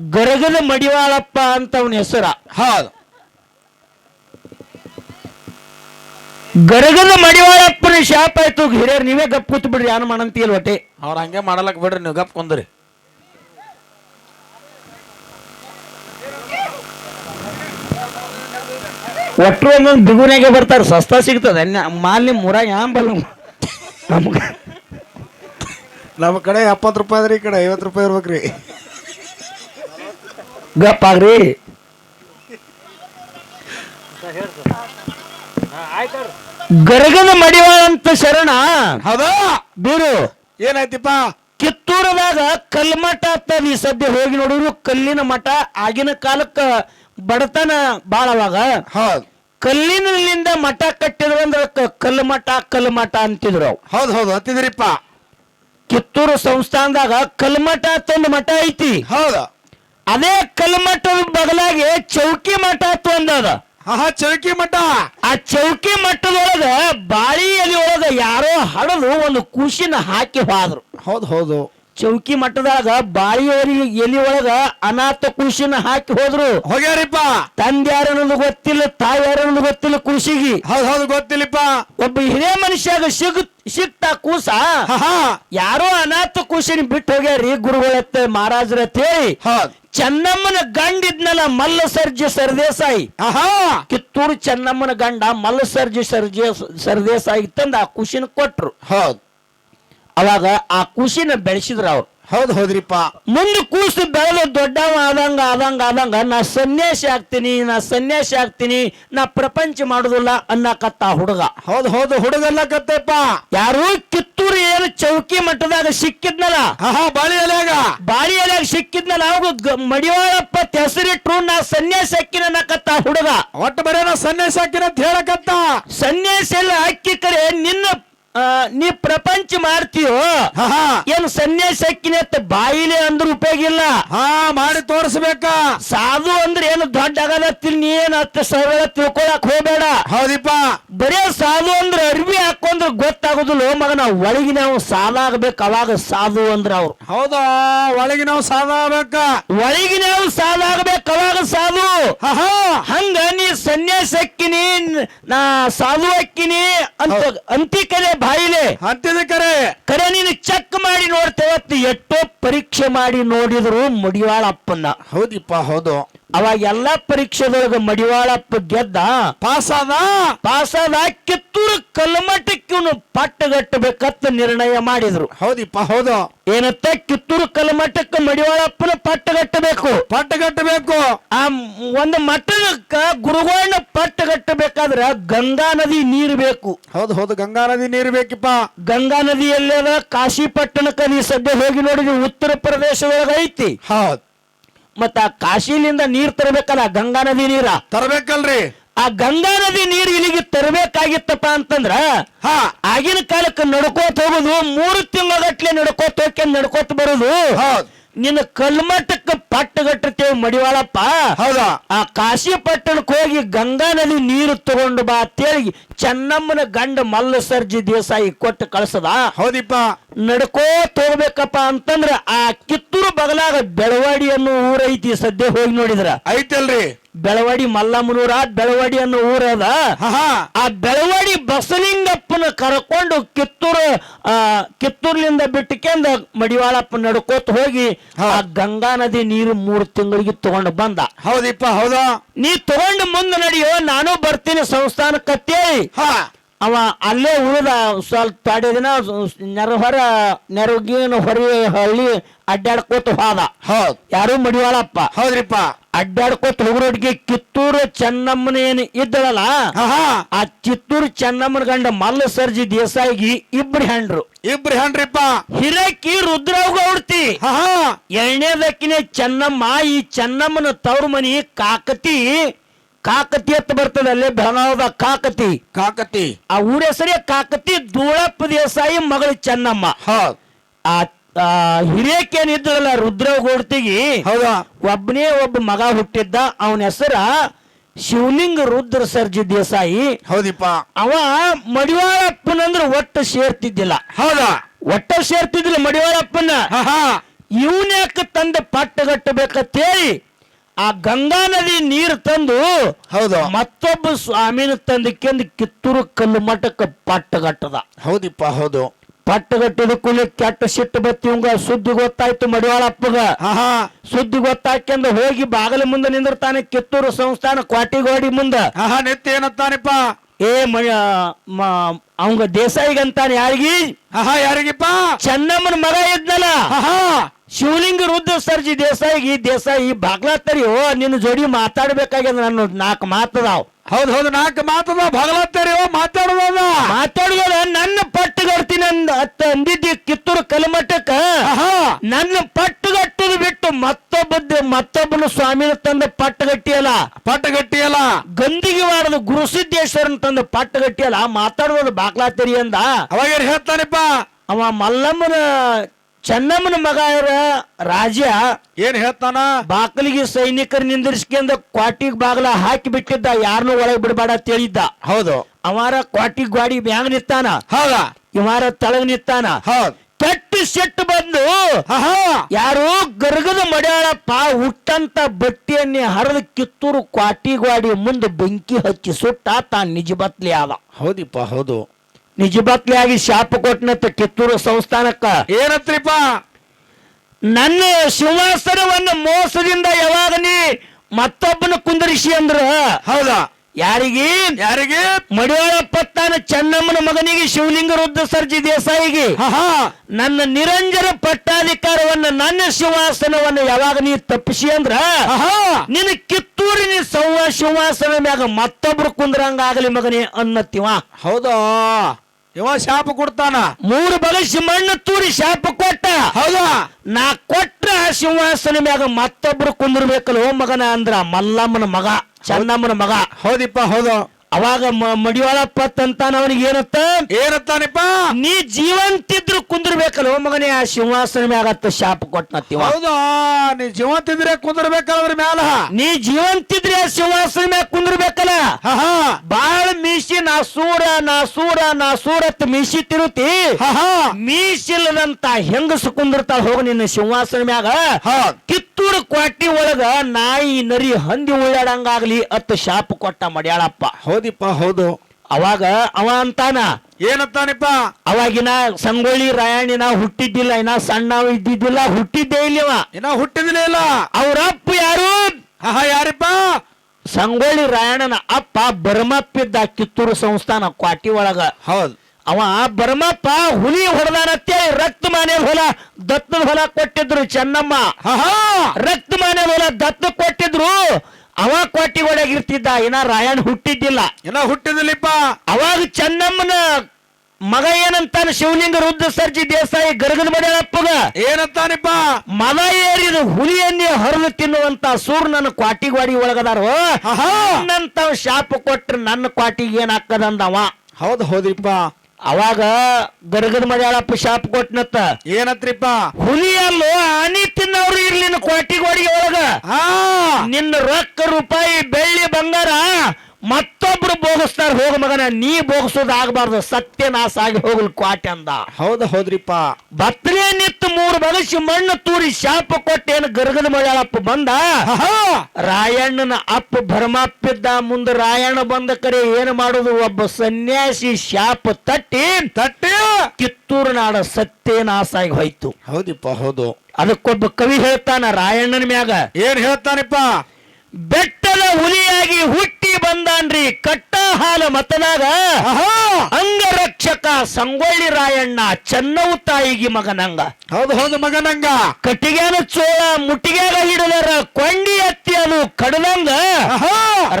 Speaker 2: ಗರಗದ ಮಡಿವಾಳಪ್ಪ ಅಂತ ಅವನ ಹೆಸರ.
Speaker 3: ಹೌದು.
Speaker 2: ಗರಗದ ಮಡಿವಾಳಪ್ಪನ ಶಾಪ ಆಯ್ತು ಹಿರಿಯರ್ ನೀವೇ ಗಪ್ ಕೂತ್ ಬಿಡ್ರಿ ಯಾನು ಮಾಡಂತೀಯಲ್ ಒಟ್ಟೆ
Speaker 1: ಅವ್ರ ಹಂಗೆ ಮಾಡಲಕ್ ಬಿಡ್ರಿ ನೀವು ಗಪ್ ಕೊಂದ್ರಿ.
Speaker 2: ಒಟ್ಟರು ಒಂದೊಂದು ಬಿಗುನಾಗೆ ಬರ್ತಾರೆ ಸಸ್ತಾ ಸಿಗ್ತದೆ. ಮಾಲ್ ನಿಮ್ ಊರಾಗ ಯಾಂಬಲ್ಲ ನಮ್ಗೆ
Speaker 3: ನಮ್ಮ ಕಡೆ ಎಪ್ಪತ್ತು ರೂಪಾಯಿ ಅದ್ರಿ ಈ ಕಡೆ ಐವತ್ತು ರೂಪಾಯಿ ಇರ್ಬೇಕ್ರಿ.
Speaker 2: ಗಪ್ ಆಗ್ರಿ. ಗರಗದ ಮಡಿವಾಳ ಅಂತ ಶರಣ.
Speaker 3: ಹೌದಾ?
Speaker 2: ಬೀರು.
Speaker 3: ಏನಾಯ್ತಿಪ್ಪ?
Speaker 2: ಕಿತ್ತೂರದಾಗ ಕಲ್ಮಠ ಅಂತ ನೀ ಸದ್ಯ ಹೋಗಿ ನೋಡಿದ್ರು ಕಲ್ಲಿನ ಮಠ ಆಗಿನ ಕಾಲಕ್ಕ ಬಡತನ ಬಾಳ ಅವಾಗ.
Speaker 3: ಹೌದು
Speaker 2: ಕಲ್ಲಿನಿಂದ ಮಠ ಕಟ್ಟಿದ್ರು ಅಂದ್ರೆ ಕಲ್ಲು ಮಠ ಕಲ್ಲು ಮಠ ಅಂತಿದ್ರು
Speaker 3: ಹೌದ್ ಹೌದು ಹತ್ತಿದ್ರಿಪ್ಪ
Speaker 2: ಕಿತ್ತೂರು ಸಂಸ್ಥಾನದಾಗ ಕಲ್ಮಠ ಮಠ ತಂದು ಮಠ ಐತಿ.
Speaker 3: ಹೌದ.
Speaker 2: ಅದೇ ಕಲ್ಮಠದ ಬದಲಾಗಿ ಚೌಕಿ ಮಠ ತಂದದ ಒಂದದ
Speaker 3: ಹಾ ಹಾ ಚೌಕಿ ಮಠ.
Speaker 2: ಆ ಚೌಕಿ ಮಠದೊಳಗ ಬಾಳಿ ಎಲೆ ಒಳಗ ಯಾರೋ ಹಡದು ಒಂದು ಕುಶಿನ ಹಾಕಿ ಹೋದ್ರು.
Speaker 3: ಹೌದು ಹೌದು.
Speaker 2: ಚೌಕಿ ಮಟ್ಟದಾಗ ಬಾಳಿ ಎಲಿ ಎಲಿ ಒಳಗ ಅನಾಥ ಕೃಷಿನ ಹಾಕಿ ಹೋದ್ರು.
Speaker 3: ಹೋಗ್ಯಾರಿಪ್ಪ.
Speaker 2: ತಂದೆ ಯಾರನ್ನೋದು ಗೊತ್ತಿಲ್ಲ ತಾಯಿ ಯಾರನ್ನೋದು ಗೊತ್ತಿಲ್ಲ ಕೃಷಿಗೆ
Speaker 3: ಹೌದು ಹೌದು ಗೊತ್ತಿಲ್ಲಪ್ಪ.
Speaker 2: ಒಬ್ಬ ಹಿರಿಯ ಮನುಷ್ಯಾಗ ಸಿಗ್ ಸಿಕ್ತ ಕೂಸ ಯಾರೋ ಅನಾಥ ಕುಶಿನ ಬಿಟ್ಟು ಹೋಗ್ಯಾರಿ ಗುರುಗಳತ್ತ ಮಹಾರಾಜರ ಅಂತ ಹೇಳಿ.
Speaker 3: ಹೌದು.
Speaker 2: ಚೆನ್ನಮ್ಮನ ಗಂಡ ಇದ್ನಲ್ಲ ಮಲ್ಲ ಸರ್ಜಿ ಸರ್ದೇಸಾಯಿ.
Speaker 3: ಆಹಾ.
Speaker 2: ಕಿತ್ತೂರು ಚೆನ್ನಮ್ಮನ ಗಂಡ ಮಲ್ಲ ಸರ್ಜಿ ಸರ್ಜಿ ಸರ್ದೇಸಾಯಿ ತಂದ ಆ ಕುಶಿನ ಕೊಟ್ರು.
Speaker 3: ಹೌದು.
Speaker 2: ಅವಾಗ ಆ ಕೂಸಿನ ಬೆಳೆಸಿದ್ರು ಅವ್ರು.
Speaker 3: ಹೌದು ಹೌದ್ರಿಪ್ಪ.
Speaker 2: ಮುಂದೆ ಕೂಸು ಬೆಳೆದು ದೊಡ್ಡವ ಆದಂಗ ಆದಂಗ ಆದಂಗ ನಾ ಸನ್ಯಾಸಿ ಆಗ್ತೀನಿ ನಾ ಸನ್ಯಾಸಿ ಆಗ್ತೀನಿ ನಾ ಪ್ರಪಂಚ ಮಾಡುದಿಲ್ಲ ಅನ್ನಕತ್ತ ಹುಡುಗ.
Speaker 3: ಹೌದು ಹೌದು ಹುಡುಗಲ್ಲ ಕತ್ತೆಪ್ಪ.
Speaker 2: ಯಾರು ಕಿತ್ತೂರು ಏನು ಚೌಕಿ ಮಟ್ಟದಾಗ ಸಿಕ್ಕಿದ್ನಲ್ಲ?
Speaker 3: ಹಾ ಬಾಳಿ ಎಲೆಯಾಗ
Speaker 2: ಬಾಳಿ ಎಲೆಯಾಗ ಸಿಕ್ಕಿದ್ನಲ್ಲ ಅವಾಗ ಮಡಿವಾಳಪ್ಪ ಹೆಸರಿಟ್ರು ನಾ ಸನ್ಯಾಸಿ ಹಾಕಿನ ಅನ್ನಕತ್ತ ಹುಡುಗ.
Speaker 3: ಒಟ್ಟು ನಾ ಸನ್ಯಾಸ ಹಾಕಿನ ಅಂತ ಹೇಳಕತ್ತ.
Speaker 2: ಸನ್ಯಾಸಿ ಎಲ್ಲ ಅಕ್ಕಿ ಕಡೆ ನಿನ್ನ ನೀ ಪ್ರಪಂಚ ಮಾಡ್ತೀಯೋ? ಏನು ಸನ್ಯಾಸಿ ಅಂತ ಬಾಯಿಲೆ ಅಂದ್ರೆ ಉಪಯೋಗ ಇಲ್ಲ?
Speaker 3: ಹಾ ಮಾಡಿ ತೋರಿಸ್ಬೇಕ.
Speaker 2: ಸಾಧು ಅಂದ್ರೆ ಏನು ದೊಡ್ಡ ಆಗದ ನೀ ಏನ್ ಹತ್ತು ಸಾವಿರ ತಿಳ್ಕೊಳಕ್ ಹೋಗ್ಬೇಡ.
Speaker 3: ಹೌದಿಪ್ಪ.
Speaker 2: ಬರೇ ಸಾಧು ಅಂದ್ರೆ ಅರ್ಬಿ ಹಾಕೊಂಡ್ರೆ ಗೊತ್ತಾಗುದಿಲ್ಲ. ಮಗನ ಒಳಗಿನ ಸಾಲ ಆಗ್ಬೇಕು ಅವಾಗ ಸಾಧು ಅಂದ್ರೆ ಅವ್ರು.
Speaker 3: ಹೌದಾ ಒಳಗಿನ ಸಾಲ ಆಗ್ಬೇಕ.
Speaker 2: ಒಳಗಿನ ಸಾಲ ಆಗ್ಬೇಕು ಅವಾಗ ಸಾಧು. ಹಂಗ ನೀ ಸನ್ಯಾಸ ಹಾಕಿನಿ ನಾ ಸಾಧು ಹಾಕಿನಿ ಅಂತ ಅಂತಿ ಕಲೆ ಬಾಯಿಲೆ
Speaker 3: ಅಂತಿದೆ ಕರೆ.
Speaker 2: ಕರೆ ನೀನು ಚೆಕ್ ಮಾಡಿ ನೋಡ್ತೇವತ್ತು ಎಷ್ಟೋ ಪರೀಕ್ಷೆ ಮಾಡಿ ನೋಡಿದ್ರು ಮಡಿವಾಳ ಅಪ್ಪನ್ನ
Speaker 3: ಹೌದಿಪ್ಪ ಹೌದು.
Speaker 2: ಅವಾಗ ಎಲ್ಲಾ ಪರೀಕ್ಷೆದೊಳಗ ಮಡಿವಾಳಪ್ಪ ಗೆದ್ದ.
Speaker 3: ಪಾಸಾದ?
Speaker 2: ಪಾಸಾದ ಕಿತ್ತೂರು ಕಲ್ಮಠಕ್ಕೆ ಪಟ್ಟಗಟ್ಟಬೇಕತ್ತ ಪಟ್ಟಗಟ್ಟಬೇಕಂತ ನಿರ್ಣಯ ಮಾಡಿದ್ರು.
Speaker 3: ಹೌದಿಪ್ಪ ಹೌದು.
Speaker 2: ಏನತ್ತ ಕಿತ್ತೂರು ಕಲ್ಮಠಕ್ಕೆ ಮಡಿವಾಳಪ್ಪನ ಪಟ್ಟಗಟ್ಟಬೇಕು.
Speaker 3: ಪಟ್ಟಗಟ್ಟಬೇಕು.
Speaker 2: ಆ ಒಂದು ಮಠಕ್ಕ ಗುರುಗಳನ್ನ ಪಟ್ಟಗಟ್ಟಬೇಕಾದ್ರೆ ಗಂಗಾ ನದಿ ನೀರು ಬೇಕು.
Speaker 3: ಹೌದು ಹೌದು ಗಂಗಾ ನದಿ ನೀರು ಬೇಕಿಪ್ಪ.
Speaker 2: ಗಂಗಾ ನದಿ ಎಲ್ಲದ ಕಾಶಿ ಪಟ್ಟಣಕ್ಕೆ ನೀ ಸದ್ಯ ಹೋಗಿ ನೋಡಿದ್ವಿ ಉತ್ತರ ಪ್ರದೇಶದೊಳಗೈತಿ ಐತಿ.
Speaker 3: ಹೌದ್.
Speaker 2: ಮತ್ತ ಆ ಕಾಶಿಲಿಂದ ನೀರ್ ತರಬೇಕಲ್ಲ ಗಂಗಾ ನದಿ ನೀರ?
Speaker 3: ತರಬೇಕಲ್ರಿ.
Speaker 2: ಆ ಗಂಗಾ ನದಿ ನೀರ್ ಇಲ್ಲಿಗೆ ತರಬೇಕಾಗಿತ್ತಪ್ಪ ಅಂತಂದ್ರ
Speaker 3: ಹಾ.
Speaker 2: ಆಗಿನ ಕಾಲಕ್ಕೆ ನಡ್ಕೋತ ಹೋಗುದು ಮೂರು ತಿಂಗಳಗಟ್ಲೆ ನಡ್ಕೋತ ಹೋಗ್ಕೊಂಡ್ ನಡ್ಕೋತ ಬರುದು?
Speaker 3: ಹೌದ್.
Speaker 2: ನಿನ್ನ ಕಲ್ಮಠಕ್ಕೆ ಪಟ್ಟಗಟ್ಟತೇವ್ ಮಡಿವಾಳಪ್ಪ.
Speaker 3: ಹೌದಾ?
Speaker 2: ಆ ಕಾಶಿ ಪಟ್ಟಣಕ್ಕೆ ಹೋಗಿ ಗಂಗಾ ನದಿ ನೀರು ತಗೊಂಡು ಬಾ ಅಂತೇಳಿ ಚೆನ್ನಮ್ಮನ ಗಂಡ ಮಲ್ಲ ಸರ್ಜಿ ದೇಸಾಯಿ ಕೊಟ್ಟು ಕಳ್ಸದ.
Speaker 3: ಹೌದಿಪ್ಪ.
Speaker 2: ನಡ್ಕೋ ತೋಗ್ಬೇಕಪ್ಪ ಅಂತಂದ್ರ ಆ ಕಿತ್ತೂರು ಬಗಲಾಗ ಬೆಳವಾಡಿ ಅನ್ನೋ ಊರೈತಿ ಸದ್ಯ ಹೋಗಿ ನೋಡಿದ್ರ.
Speaker 3: ಐತಲ್ರಿ.
Speaker 2: ಬೆಳವಾಡಿ ಮಲ್ಲಮ್ಮನೂರ ಬೆಳವಾಡಿ ಅನ್ನೋ ಊರದ ಆ ಬೆಳವಾಡಿ ಬಸಲಿಂಗಪ್ಪನ ಕರ್ಕೊಂಡು ಕಿತ್ತೂರು ಆ ಕಿತ್ತೂರ್ಲಿಂದ ಬಿಟ್ಟಕೆಂದ ಮಡಿವಾಳಪ್ಪ ನಡ್ಕೋತ ಹೋಗಿ. ಆ ಗಂಗಾ ನದಿ ನೀರು ಮೂರು ತಿಂಗಳಿಗೆ ತಗೊಂಡು ಬಂದ.
Speaker 3: ಹೌದಿಪ್ಪ ಹೌದಾ.
Speaker 2: ನೀ ತಗೊಂಡು ಮುಂದೆ ನಡೆಯೋ ನಾನು ಬರ್ತೀನಿ ಸಂಸ್ಥಾನಕ್ಕತ್ತೇಳಿ
Speaker 3: ಹಾ.
Speaker 2: ಅವ ಅಲ್ಲೇ ಉಳಿದ ಸ್ವಲ್ಪ ತಡೆ ದಿನ ನೆರಹೊರ ನೆರಗಿನ ಹೊರಿ ಹಳ್ಳಿ ಅಡ್ಡಾಡ್ಕೋತ ಹೋದ.
Speaker 3: ಹೌದ್.
Speaker 2: ಯಾರು ಮಡಿವಾಳಪ್ಪ.
Speaker 3: ಹೌದ್ರಿಪ್ಪ.
Speaker 2: ಅಡ್ಡಾಡ್ಕೋತ ಹೋಗೋರಿಗೆ ಕಿತ್ತೂರು ಚೆನ್ನಮ್ಮನ ಏನ್ ಇದ್ದಳಲ್ಲ? ಆ ಚಿತ್ತೂರು ಚೆನ್ನಮ್ಮನ ಗಂಡ ಮಲ್ಲ ಸರ್ಜಿ ದೇಸಾಯಿಗಿ ಇಬ್ರು ಹೆಂಡ್ರು
Speaker 3: ಇಬ್ರು ಹೆಣ್ರಿಪ್ಪ.
Speaker 2: ಹಿರೇಕಿ
Speaker 3: ಹಾ ಹಾ.
Speaker 2: ಎರಡನೇದಕ್ಕಿನೇ ಚೆನ್ನಮ್ಮ ಈ ಚೆನ್ನಮ್ಮನ ತವ್ರ ಮನಿ ಕಾಕತಿ ಕಾಕತಿ ಅಂತ ಬರ್ತದೆ ಅಲ್ಲೇ ಬೆಳಗಾವದ ಕಾಕತಿ.
Speaker 3: ಕಾಕತಿ.
Speaker 2: ಆ ಊರ ಹೆಸರೇ ಕಾಕತಿ ಧೂಳಪ್ಪ ದೇಸಾಯಿ ಮಗಳು ಚೆನ್ನಮ್ಮ.
Speaker 3: ಹೌದು
Speaker 2: ಆ ಆ ರುದ್ರ ರುದ್ರಗೌಡ್ತಿಗಿ
Speaker 3: ಹೌದಾ?
Speaker 2: ಒಬ್ಬನೇ ಒಬ್ಬ ಮಗ ಹುಟ್ಟಿದ್ದ ಅವನ ಹೆಸರ ಶಿವಲಿಂಗ ರುದ್ರ ಸರ್ಜಿ ದೇಸಾಯಿ.
Speaker 3: ಹೌದಿಪ್ಪ.
Speaker 2: ಅವ ಮಡಿವಾಳಪ್ಪನಂದ್ರ ಒಟ್ಟು ಸೇರ್ತಿದ್ದಿಲ್ಲ.
Speaker 3: ಹೌದಾ?
Speaker 2: ಒಟ್ಟ ಸೇರ್ತಿದ್ದಿಲ್ಲ ಮಡಿವಾಳಪ್ಪನ. ಇವನ್ಯಾಕ ತಂದ ಪಟ್ಟಗಟ್ಟಬೇಕಂತೇಳಿ ಆ ಗಂಗಾ ನದಿ ನೀರು ತಂದು
Speaker 3: ಹೌದು.
Speaker 2: ಮತ್ತೊಬ್ಬ ಸ್ವಾಮಿನ ತಂದಕ್ಕೆಂದು ಕಿತ್ತೂರು ಕಲ್ಲು ಮಠಕ್ಕೆ ಪಟ್ಟಗಟ್ಟದ.
Speaker 3: ಹೌದಿಪ್ಪ ಹೌದು.
Speaker 2: ಪಟ್ಟಗಟ್ಟಿದ ಕೂಲಿ ಕೆಟ್ಟ ಸಿಟ್ಟು ಬತ್ತಿ ಇವಂಗ ಸುದ್ದಿ ಗೊತ್ತಾಯ್ತು ಮಡಿವಾಳಪ್ಪಗ. ಸುದ್ದಿ ಗೊತ್ತಾಕೆಂದ ಹೋಗಿ ಬಾಗಲ ಮುಂದೆ ನಿಂದಿರ್ತಾನೆ ಕಿತ್ತೂರು ಸಂಸ್ಥಾನ ಕ್ವಾಟಿಗೋಡಿ ಮುಂದ.
Speaker 3: ನಿತ್ಯ ಏನಂತಾನಿಪ್ಪ?
Speaker 2: ಏ ಮಯ ಅವಂಗ ದೇಸಾಯಿಗಂತಾನೆ ಯಾರಿಗಿ?
Speaker 3: ಹಾ ಯಾರಿಗಿಪ್ಪ?
Speaker 2: ಚೆನ್ನಮ್ಮನ ಮಗ ಇದ್ನಲ್ಲ. ಶಿವಲಿಂಗ ರುದ್ರ ಸರ್ಜಿ ದೇಸಾಯಿಗಿ ದೇಸಾಯಿ ಬಾಗ್ಲಾತರಿ ಓ ನಿನ್ನ ಜೋಡಿ ಮಾತಾಡ್ಬೇಕಾಗ್ಯದ ನನ್ನ ನಾಲ್ಕು ಮಾತದಾವ್
Speaker 3: ಹೌದ್ ಹೌದು ನಾಲ್ಕು ಮಾತದ ಓ ಮಾತಾಡೋದ
Speaker 2: ಮಾತಾಡೋದ ನನ್ನ ಪಟ್ಟುಗಡ್ತೀನಿ ಅಂದ ಅತ್ತ ಅಂದಿದ್ದಿ ಕಿತ್ತೂರು ಕಲಮಟಕ
Speaker 3: ಹಾ
Speaker 2: ನನ್ನ ಪಟ್ಟುಗಟ್ಟದ ಬಿಟ್ಟು ಮತ್ತೊಬ್ಬದ ಮತ್ತೊಬ್ಬನ ಸ್ವಾಮಿನ ತಂದ ಪಟ್ಟಗಟ್ಟಿಯಲ್ಲ
Speaker 3: ಪಟ್ಟಗಟ್ಟಿಯಲ್ಲ
Speaker 2: ಗಂದಿಗೆ ಮಾಡದ ಗುರುಸಿದ್ದೇಶ್ವರನ್ ತಂದ ಪಟ್ಟಗಟ್ಟಿಯಲ್ಲ ಮಾತಾಡೋದು ಬಾಗ್ಲಾತರಿ ಅಂದ.
Speaker 3: ಅವಾಗ ಹೇಳ್ತಾನಿಪ್ಪ?
Speaker 2: ಅವ ಮಲ್ಲಮ್ಮನ ಚೆನ್ನಮ್ಮನ ಮಗ ಇವ್ರ ರಾಜ
Speaker 3: ಏನ್ ಹೇಳ್ತಾನ?
Speaker 2: ಬಾಕಲಿಗೆ ಸೈನಿಕರು ನಿಂದಿರ್ಸ್ಕೊಂಡ ಕ್ವಾಟಿಗ್ ಬಾಗ್ಲ ಹಾಕಿ ಬಿಟ್ಟಿದ್ದ ಯಾರನ್ನೂ ಒಳಗೆ ಬಿಡಬೇಡ ಅಂತ ಹೇಳಿದ್ದ.
Speaker 3: ಹೌದು.
Speaker 2: ಅವಾರ ಕ್ವಾಟಿ ಗ್ವಾಡಿ ಬ್ಯಾಂಗ್ ನಿತ್ತಾನ
Speaker 3: ಹೌದ.
Speaker 2: ಇವಾರ ತಳಗ್ ನಿತ್ತಾನ
Speaker 3: ಹೌದು.
Speaker 2: ಕೆಟ್ಟ ಸೆಟ್ ಬಂದು ಯಾರು ಗರ್ಗದ ಮಡ್ಯಾಳಪ್ಪ ಹುಟ್ಟಂತ ಬಟ್ಟೆಯನ್ನೇ ಹರಿದ ಕಿತ್ತೂರು ಕ್ವಾಟಿ ಗ್ವಾಡಿ ಮುಂದೆ ಬೆಂಕಿ ಹಚ್ಚಿ ಸುಟ್ಟ ತಾನ್ ನಿಜ ಬತ್ಲಿ ಆದ.
Speaker 3: ಹೌದಿಪ್ಪ ಹೌದು.
Speaker 2: ನಿಜ ಬತ್ಲಿ ಆಗಿ ಶಾಪ ಕೊಟ್ಟನತ್ತ ಕಿತ್ತೂರು ಸಂಸ್ಥಾನಕ್ಕ.
Speaker 3: ಏನತ್ರಿಪ್ಪ?
Speaker 2: ನನ್ನ ಸಿಂಹಾಸನವನ್ನ ಮೋಸದಿಂದ ಯಾವಾಗ ನೀ ಮತ್ತೊಬ್ಬನ ಕುಂದರಿಸಿ ಅಂದ್ರ?
Speaker 3: ಹೌದಾ?
Speaker 2: ಯಾರಿಗೆ?
Speaker 3: ಯಾರಿಗೆ?
Speaker 2: ಮಡಿವಾಳಪ್ಪ ತಾನ ಚೆನ್ನಮ್ಮನ ಮಗನಿಗೆ ಶಿವಲಿಂಗ ರುದ್ರ ಸರ್ಜಿ ದೇಸಾಯಿಗೆ. ನನ್ನ ನಿರಂಜನ ಪಟ್ಟಾಧಿಕಾರವನ್ನ ನನ್ನ ಸಿಂಹಾಸನವನ್ನ ಯಾವಾಗ ನೀ ತಪ್ಪಿಸಿ ಅಂದ್ರ? ನಿನ್ನ ಕಿತ್ತೂರಿನ ಸೌವ ಸಿಂಹಾಸನ ಮ್ಯಾಗ ಮತ್ತೊಬ್ರು ಕುಂದ್ರಂಗ ಆಗಲಿ ಮಗನೇ ಅನ್ನತ್ತಿವ?
Speaker 3: ಹೌದಾ? ಇವ ಶಾಪ ಕೊಡ್ತಾನ?
Speaker 2: ಮೂರು ಬಗಸಿ ಮಣ್ಣು ತೂರಿ ಶಾಪ ಕೊಟ್ಟ.
Speaker 3: ಹೌದಾ?
Speaker 2: ನಾ ಕೊಟ್ಟ ಆ ಸಿಂಹಾಸನ ಮ್ಯಾಗ ಮತ್ತೊಬ್ರು ಕುಂದಿರ್ಬೇಕಲ್ಲ ಓ ಮಗನ ಅಂದ್ರ ಮಲ್ಲಮ್ಮನ ಮಗ ಚನ್ನಮ್ಮನ ಮಗ.
Speaker 3: ಹೌದಿಪ್ಪ ಹೌದು.
Speaker 2: ಅವಾಗ ಮಡಿವಾಳಪ್ಪ ತಂತಾನ ಅವನಿಗೆ ಏನತ್ತ?
Speaker 3: ಏನತ್ತಾನಪ್ಪ?
Speaker 2: ನೀ ಜೀವಂತಿದ್ರು ಕುಂದಿರ್ಬೇಕಲ್ಲ ಓ ಮಗನೇ ಆ ಸಿಂಹಾಸನ ಮ್ಯಾಗ ಅತ್ತ ಶಾಪ ಕೊಟ್ಟನತ್ತಿವ
Speaker 3: ಹೌದಾ? ನೀ ಜೀವಂತಿದ್ರೆ ಕುಂದಿರ್ಬೇಕಲ್ರ ಮ್ಯಾಲ.
Speaker 2: ನೀ ಜೀವಂತಿದ್ರೆ ಆ ಸಿಂಹಾಸನ ಮ್ಯಾಗ ಕುಂದಿರ್ಬೇಕಲ್ಲ
Speaker 3: ಹಾ ಹಾ
Speaker 2: ಬಾಳ ಮೀಸಿ ನಾ ಸೂರ ನಾ ಸೂರ ನಾ ಸೂರತ್ ಮೀಸಿ ತಿರುತಿ ಮೀಸಿಲ್ಲದಂತ ಹೆಂಗಸು ಕುಂದಿರ್ತಾಳ ಹೋಗ ನಿನ್ನ ಸಿಂಹಾಸನ ಮ್ಯಾಗ. ಕಿತ್ತೂರು ಕ್ವಾಟಿ ಒಳಗ ನಾಯಿ ನರಿ ಹಂದಿ ಉಳ್ಳಾಡಂಗಾಗ್ಲಿ ಅತ್ತ ಶಾಪ ಕೊಟ್ಟ ಮಡ್ಯಾಳಪ್ಪ.
Speaker 3: ಹೌದಿಪ್ಪ ಹೌದು.
Speaker 2: ಅವಾಗ ಅವ ಅಂತಾನ
Speaker 3: ಏನಂತಾನಪ್ಪ?
Speaker 2: ಅವಾಗಿನ ಸಂಗೊಳ್ಳಿ ರಾಯಣ್ಣ ಹುಟ್ಟಿದ್ದಿಲ್ಲ ಇನ್ನ ಸಣ್ಣ ಇದ್ದಿದ್ದಿಲ್ಲ ಹುಟ್ಟಿದ್ದೇ ಇಲ್ಲವ.
Speaker 3: ಇನ್ನ ಹುಟ್ಟಿದಿಲ್ಲ ಇಲ್ಲ.
Speaker 2: ಅವ್ರಪ್ಪ ಯಾರು?
Speaker 3: ಹಾ ಯಾರಿಪ್ಪ?
Speaker 2: ಸಂಗೊಳ್ಳಿ ರಾಯಣ್ಣನ ಅಪ್ಪ ಬರಮಪ್ಪಿದ್ದ ಕಿತ್ತೂರು ಸಂಸ್ಥಾನ ಕ್ವಾಟಿ ಒಳಗ.
Speaker 3: ಹೌದು.
Speaker 2: ಅವ ಬರ್ಮಪ್ಪ ಹುಲಿ ಹೊಡೆದಾನತ್ತೆ ರಕ್ತ ಮಾನೆ ಹೊಲ ದತ್ತದ ಹೊಲ ಕೊಟ್ಟಿದ್ರು ಚೆನ್ನಮ್ಮ. ರಕ್ತ ಮಾನೆ ಹೊಲ ದತ್ತ ಕೊಟ್ಟಿದ್ರು. ಅವ ಕ್ವಾಟಿ ಒಳಗಿರ್ತಿದ್ದ ಇನ್ನ ರಾಯಣ್ಣ ಹುಟ್ಟಿದ್ದಿಲ್ಲ.
Speaker 3: ಏನ ಹುಟ್ಟಿದಿಲ್ಲಪ್ಪ
Speaker 2: ಅವಾಗ ಚೆನ್ನಮ್ಮನ ಮಗ ಏನಂತಾನೆ ಶಿವಲಿಂಗ ರುದ್ರ ಸರ್ಜಿ ದೇಸಾಯಿ ಗರಗದ ಅಪ್ಪಗ?
Speaker 3: ಏನಂತಾನಿಪ್ಪ?
Speaker 2: ಮದ ಏರಿದ ಹುಲಿಯನ್ನೇ ಹರಿದು ತಿನ್ನುವಂತ ಸೂರ್ಯನ ಕ್ವಾಟಿಗ್ವಾಡಿ ಒಳಗದಾರು.
Speaker 3: ಆಹಾ!
Speaker 2: ನನ್ನಂತ ಶಾಪ ಕೊಟ್ರೆ ನನ್ನ ಕ್ವಾಟಿಗೆ ಏನಾಕದಂದವ
Speaker 3: ಹೌದು ಹೌದ್ರಿಪ್ಪ.
Speaker 2: ಅವಾಗ ಗರಗದ ಮಡ್ಯಾಳಪ್ಪ ಶಾಪ್ ಕೊಟ್ನತ್ತ.
Speaker 3: ಏನತ್ರಿಪ್ಪ?
Speaker 2: ಹುಲಿಯಲ್ಲೋ ಆನಿ ತಿನ್ನವ್ರು ಇರ್ಲಿನ ಕ್ವಾಟಿಗ್ವಾಡಿ ಒಳಗ.
Speaker 3: ಹಾ!
Speaker 2: ನಿನ್ನ ರೊಕ್ಕ ರೂಪಾಯಿ ಬೆಳ್ಳಿ ಬಂಗಾರ ಮತ್ತೊಬ್ರು ಬೋಗಿಸ್ತಾರ ಹೋಗ ಮಗನ ನೀ ಬೋಗಿಸೋದು ಆಗಬಾರ್ದು. ಸತ್ಯನಾಶ ಆಗಿ ಹೋಗ್ಲಿ ಕ್ವಾಟೆ ಅಂದ.
Speaker 3: ಹೌದ ಹೌದ್ರಿಪ್ಪ.
Speaker 2: ಬತ್ತಲೆ ನಿತ್ತು ಮೂರು ಬಗಸಿ ಮಣ್ಣು ತೂರಿ ಶಾಪ ಕೊಟ್ಟೇನು ಗರ್ಗದ ಮಳಪ್ಪ ಬಂದ? ರಾಯಣ್ಣನ ಅಪ್ಪ ಭರಮಪ್ಪಿದ್ದ ಮುಂದೆ ರಾಯಣ್ಣ ಬಂದ ಕಡೆ ಏನು ಮಾಡುದು? ಒಬ್ಬ ಸನ್ಯಾಸಿ ಶಾಪ ತಟ್ಟಿ
Speaker 3: ತಟ್ಟಿ.
Speaker 2: ಕಿತ್ತೂರು ನಾಡ ಸತ್ಯನಾಶ ಆಗಿ ಹೋಯ್ತು.
Speaker 3: ಹೌದಿಪ್ಪ ಹೌದು.
Speaker 2: ಅದಕ್ಕೊಬ್ಬ ಕವಿ ಹೇಳ್ತಾನ ರಾಯಣ್ಣನ ಮ್ಯಾಗ.
Speaker 3: ಏನ್ ಹೇಳ್ತಾನಪ್ಪ?
Speaker 2: ಬೆಟ್ಟದ ಹುಲಿಯಾಗಿ ಹುಟ್ಟಿ ಬಂದಾನ್ರಿ. ಕಟ್ಟ ಹಾಲ ಮತದಾಗ
Speaker 3: ಅಹಾ
Speaker 2: ಅಂಗರಕ್ಷಕ ಸಂಗೊಳ್ಳಿ ರಾಯಣ್ಣ ಚೆನ್ನವು ತಾಯಿಗೆ ಮಗನಂಗ.
Speaker 3: ಹೌದು ಹೌದು ಮಗನಂಗ.
Speaker 2: ಕಟ್ಟಿಗೆನ ಚೋಳ ಮುಟ್ಟಿಗೆಗ ಹಿಡಿದರ ಕೊಂಡಿ ಅದು ಕಡದಂಗ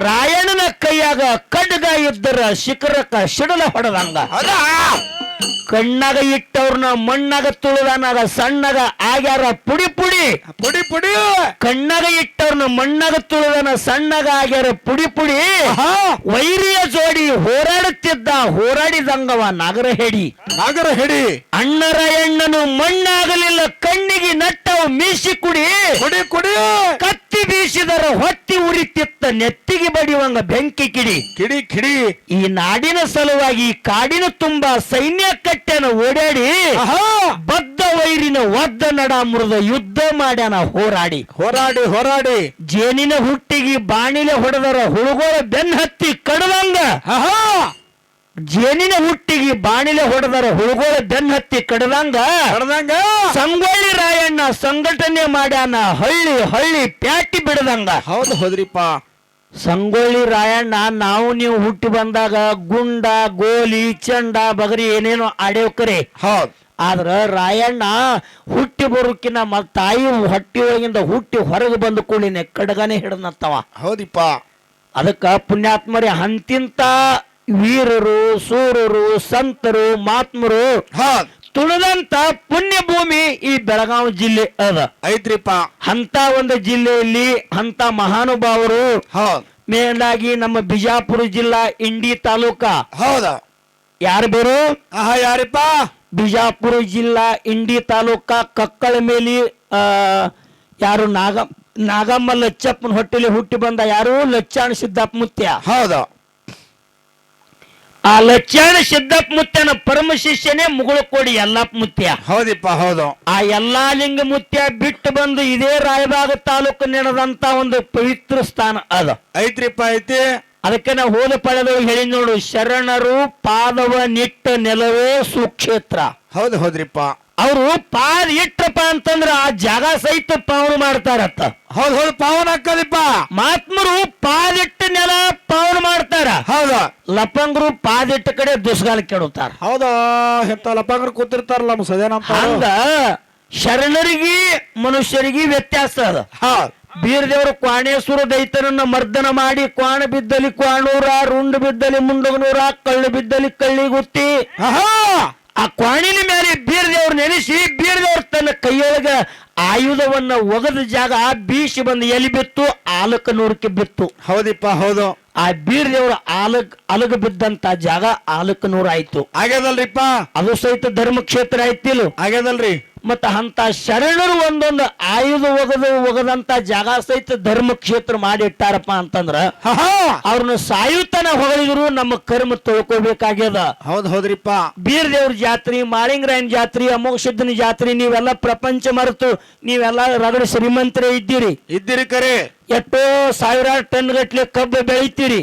Speaker 2: ರಾಯಣ್ಣನ ಕೈಯಾಗ ಕಡ್ಗ ಇದ್ದರ ಶಿಖರಕ್ಕ ಶಿಡಲ ಹೊಡೆದಂಗ. ಕಣ್ಣಾಗ ಇಟ್ಟವ್ರನ್ನ ಮಣ್ಣಾಗ ತುಳಿದಾನಾಗ ಸಣ್ಣಗ ಆಗ್ಯಾರ ಪುಡಿ ಪುಡಿ.
Speaker 3: ಪುಡಿ ಪುಡಿ.
Speaker 2: ಕಣ್ಣಾಗ ಇಟ್ಟವ್ರನ್ನ ಮಣ್ಣಾಗ ತುಳಿದನ ಸಣ್ಣಗ ಆಗ್ಯಾರ ಪುಡಿ ಪುಡಿ. ವೈರಿಯ ಜೋಡಿ ಹೋರಾಡುತ್ತಿದ್ದ ಹೋರಾಡಿದಂಗವ ನಾಗರ ಹೆಡಿ
Speaker 3: ನಾಗರ ಅಣ್ಣರ
Speaker 2: ಹೆಣ್ಣನು ಮಣ್ಣಾಗಲಿಲ್ಲ ಕಣ್ಣಿಗೆ ನಟ್ಟವ ಮೀಸಿ ಕುಡಿ.
Speaker 3: ಕುಡಿ ಕುಡಿ.
Speaker 2: ಕತ್ತಿ ಬೀಸಿದರ ಹೊತ್ತಿ ಉರಿತಿತ್ತ ನೆತ್ತಿಗೆ ಬಡಿಯುವಂಗ ಬೆಂಕಿ ಕಿಡಿ.
Speaker 3: ಕಿಡಿ ಕಿಡಿ.
Speaker 2: ಈ ನಾಡಿನ ಸಲುವಾಗಿ ಕಾಡಿನ ತುಂಬಾ ಸೈನ್ಯ ಕಟ್ಟೆನ ಓಡಾಡಿ ಬದ್ಧ ವೈರಿನ ಒದ್ದ ನಡ ಮುರಿದ ಯುದ್ಧ ಮಾಡ್ಯಾನ ಹೋರಾಡಿ.
Speaker 3: ಹೋರಾಡಿ ಹೋರಾಡಿ.
Speaker 2: ಜೇನಿನ ಹುಟ್ಟಿಗೆ ಬಾಣಿಲೆ ಹೊಡೆದರ ಹುಳುಗೋಳ ಬೆನ್ ಹತ್ತಿ ಕಡದಂಗ. ಜೇನಿನ ಹುಟ್ಟಿಗೆ ಬಾಣಿಲೆ ಹೊಡೆದರ ಹುಳುಗೋಳ ಬೆನ್ ಹತ್ತಿ ಕಡದಂಗ.
Speaker 3: ಕಡದಂಗ.
Speaker 2: ಸಂಗೊಳ್ಳಿ ರಾಯಣ್ಣ ಸಂಘಟನೆ ಮಾಡ್ಯಾನ ಹಳ್ಳಿ ಹಳ್ಳಿ ಪ್ಯಾಟಿ ಬಿಡದಂಗ.
Speaker 3: ಹೌದು ಹೌದ್ರಿಪ್ಪ.
Speaker 2: ಸಂಗೊಳ್ಳಿ ರಾಯಣ್ಣ ನಾವು ನೀವು ಹುಟ್ಟಿ ಬಂದಾಗ ಗುಂಡ ಗೋಲಿ ಚಂಡ ಬಗರಿ ಏನೇನೋ ಕರೆ
Speaker 3: ಹೌದ್.
Speaker 2: ಆದ್ರ ರಾಯಣ್ಣ ಹುಟ್ಟಿ ಬರೋಕಿನ ಮತ್ ತಾಯಿ ಹೊಟ್ಟಿ ಒಳಗಿಂದ ಹುಟ್ಟಿ ಹೊರಗೆ ಬಂದು ಕೂಡಿನ ಕಡಗನೆ ಹಿಡನತ್ತವ
Speaker 3: ಹೌದಿಪ್ಪ.
Speaker 2: ಅದಕ್ಕ ಪುಣ್ಯಾತ್ಮರಿ ಅಂತಿಂತ ವೀರರು ಸೂರರು ಸಂತರು ಮಾತ್ಮರು ತುಳಿದಂತ ಪುಣ್ಯ ಭೂಮಿ ಈ ಬೆಳಗಾವಿ ಜಿಲ್ಲೆ ಅದ.
Speaker 3: ಐತ್ರಿಪ್ಪ.
Speaker 2: ಅಂತ ಒಂದು ಜಿಲ್ಲೆಯಲ್ಲಿ ಅಂತ ಮಹಾನುಭಾವರು
Speaker 3: ಹೌದ್.
Speaker 2: ಮೇಲಾಗಿ ನಮ್ಮ ಬಿಜಾಪುರ ಜಿಲ್ಲಾ ಇಂಡಿ ತಾಲೂಕ.
Speaker 3: ಹೌದ.
Speaker 2: ಯಾರು ಬೇರು?
Speaker 3: ಆಹಾ ಯಾರಿಪ್ಪ?
Speaker 2: ಬಿಜಾಪುರ ಜಿಲ್ಲಾ ಇಂಡಿ ತಾಲೂಕ ಕಕ್ಕಳ ಮೇಲಿ ಆ, ಯಾರು ನಾಗ ನಾಗಮ್ಮ ಲಚ್ಚಪ್ಪನ ಹೊಟ್ಟೆಲಿ ಹುಟ್ಟಿ ಬಂದ ಯಾರು? ಲಚ್ಚಾಣ ಸಿದ್ದಪ್ಪ ಮುತ್ಯ
Speaker 3: ಹೌದ.
Speaker 2: ಆ ಲಚ್ಚಾಣ ಸಿದ್ದಪ್ಪ ಮುತ್ಯನ ಪರಮ ಶಿಷ್ಯನೇ ಮುಗುಳಕೋಡಿ ಎಲ್ಲಪ್ಪ ಮುತ್ಯ.
Speaker 3: ಹೌದಿಪ್ಪ ಹೌದು.
Speaker 2: ಆ ಎಲ್ಲಾ ಲಿಂಗ ಮುತ್ಯ ಬಿಟ್ಟು ಬಂದು ಇದೇ ರಾಯಬಾಗ ತಾಲೂಕು ನೆನೆದಂತ ಒಂದು ಪವಿತ್ರ ಸ್ಥಾನ ಅದ.
Speaker 3: ಐತ್ರಿಪ್ಪ ಐತಿ.
Speaker 2: ಅದಕ್ಕೆ ನಾವು ಹೋದ ಪಡೆದು ಹೇಳಿ ನೋಡು ಶರಣರು ಪಾದವ ನಿಟ್ಟ ನೆಲವೇ ಸುಕ್ಷೇತ್ರ.
Speaker 3: ಹೌದು ಹೌದ್ರಿಪ್ಪ.
Speaker 2: ಅವರು ಪಾದ ಇಟ್ಟಪ್ಪ ಅಂತಂದ್ರ ಆ ಜಾಗ ಸಹಿತ ಪಾವನ ಮಾಡ್ತಾರತ್ತ.
Speaker 3: ಹೌದು ಹೌದು ಪಾವನ ಹಾಕದಿಪ್ಪ.
Speaker 2: ಮಹಾತ್ಮರು ಪಾದಿಟ್ಟ ನೆಲ ಪಾವನ ಮಾಡ್ತಾರ.
Speaker 3: ಹೌದ.
Speaker 2: ಲಪಂಗರು ಪಾದಿಟ್ಟ ಕಡೆ ದುಸ್ಗಾಲ ಕೆಡುತ್ತಾರ
Speaker 3: ಹೌದಾ ಎಂತ ಲಪಂಗ್ರು ಕೂತಿರ್ತಾರಲ್ಲ ನಮ್ಮ ಸದೇನಂತ
Speaker 2: ಹಂಗ ಶರಣರಿಗೆ ಮನುಷ್ಯರಿಗೆ ವ್ಯತ್ಯಾಸ ಅದ. ಬೀರದೇವರು ಕ್ವಾಣೇಶ್ವರ ದೈತನನ್ನ ಮರ್ದನ ಮಾಡಿ ಕ್ವಾಣ ಬಿದ್ದಲಿ ಕ್ವಾಣೂರ ರುಂಡು ಬಿದ್ದಲಿ ಮುಂಡಗನೂರ ಕಳ್ಳು ಬಿದ್ದಲಿ ಕಳ್ಳಿಗುತ್ತಿ
Speaker 3: ಆಹಾ!
Speaker 2: ಆ ಕ್ವಾಣಿನ ಮೇಲೆ ಬೀರದೇವ್ರು ನೆನೆಸಿ ಬೀರದೇವ್ರ ತನ್ನ ಕೈಯೊಳಗ ಆಯುಧವನ್ನ ಒಗದ ಜಾಗ ಬೀಸಿ ಬಂದು ಎಲಿ ಬಿತ್ತು? ಆಲಕ ನೂರಕ್ಕೆ ಬಿತ್ತು.
Speaker 3: ಹೌದಿಪ್ಪ ಹೌದು.
Speaker 2: ಆ ಬೀರದೇವ್ರ ಆಲಕ್ ಅಲಗ ಬಿದ್ದಂತ ಜಾಗ ಆಲಕ ನೂರ ಆಯ್ತು.
Speaker 3: ಆಗ್ಯದಲ್ರಿಪ್ಪ?
Speaker 2: ಅದು ಸಹಿತ ಧರ್ಮಕ್ಷೇತ್ರ ಆಯ್ತಿಲ್ಲ?
Speaker 3: ಆಗ್ಯದಲ್ರಿ.
Speaker 2: ಮತ್ತ ಅಂತ ಶರಣರು ಒಂದೊಂದು ಆಯುಧ ಒಗದು ಒಗದಂತ ಜಾಗ ಸಹಿತ ಧರ್ಮಕ್ಷೇತ್ರ ಮಾಡಿಟ್ಟಾರಪ್ಪ ಅಂತಂದ್ರ ಅವ್ರನ್ನ ಸಾಯುತನ ಹೊಗಳಿದ್ರು ನಮ್ಮ ಕರ್ಮ ತೊಳ್ಕೋಬೇಕಾಗ್ಯದ.
Speaker 3: ಹೌದ್ ಹೌದ್ರಿಪ್ಪ.
Speaker 2: ಬೀರ್ದೇವ್ರ ಜಾತ್ರೆ ಮಾಳಿಂಗರಾಯನ್ ಜಾತ್ರೆ ಸಿದ್ದನ ಜಾತ್ರೆ ನೀವೆಲ್ಲ ಪ್ರಪಂಚ ಮರೆತು ನೀವೆಲ್ಲ ರಗಡ ಶ್ರೀಮಂತರೇ ಇದ್ದೀರಿ.
Speaker 3: ಇದ್ದೀರಿ ಕರೆ.
Speaker 2: ಎಷ್ಟೋ ಸಾವಿರಾರು ಟನ್ ಗಟ್ಲೆ ಕಬ್ಬು ಬೆಳಿತೀರಿ.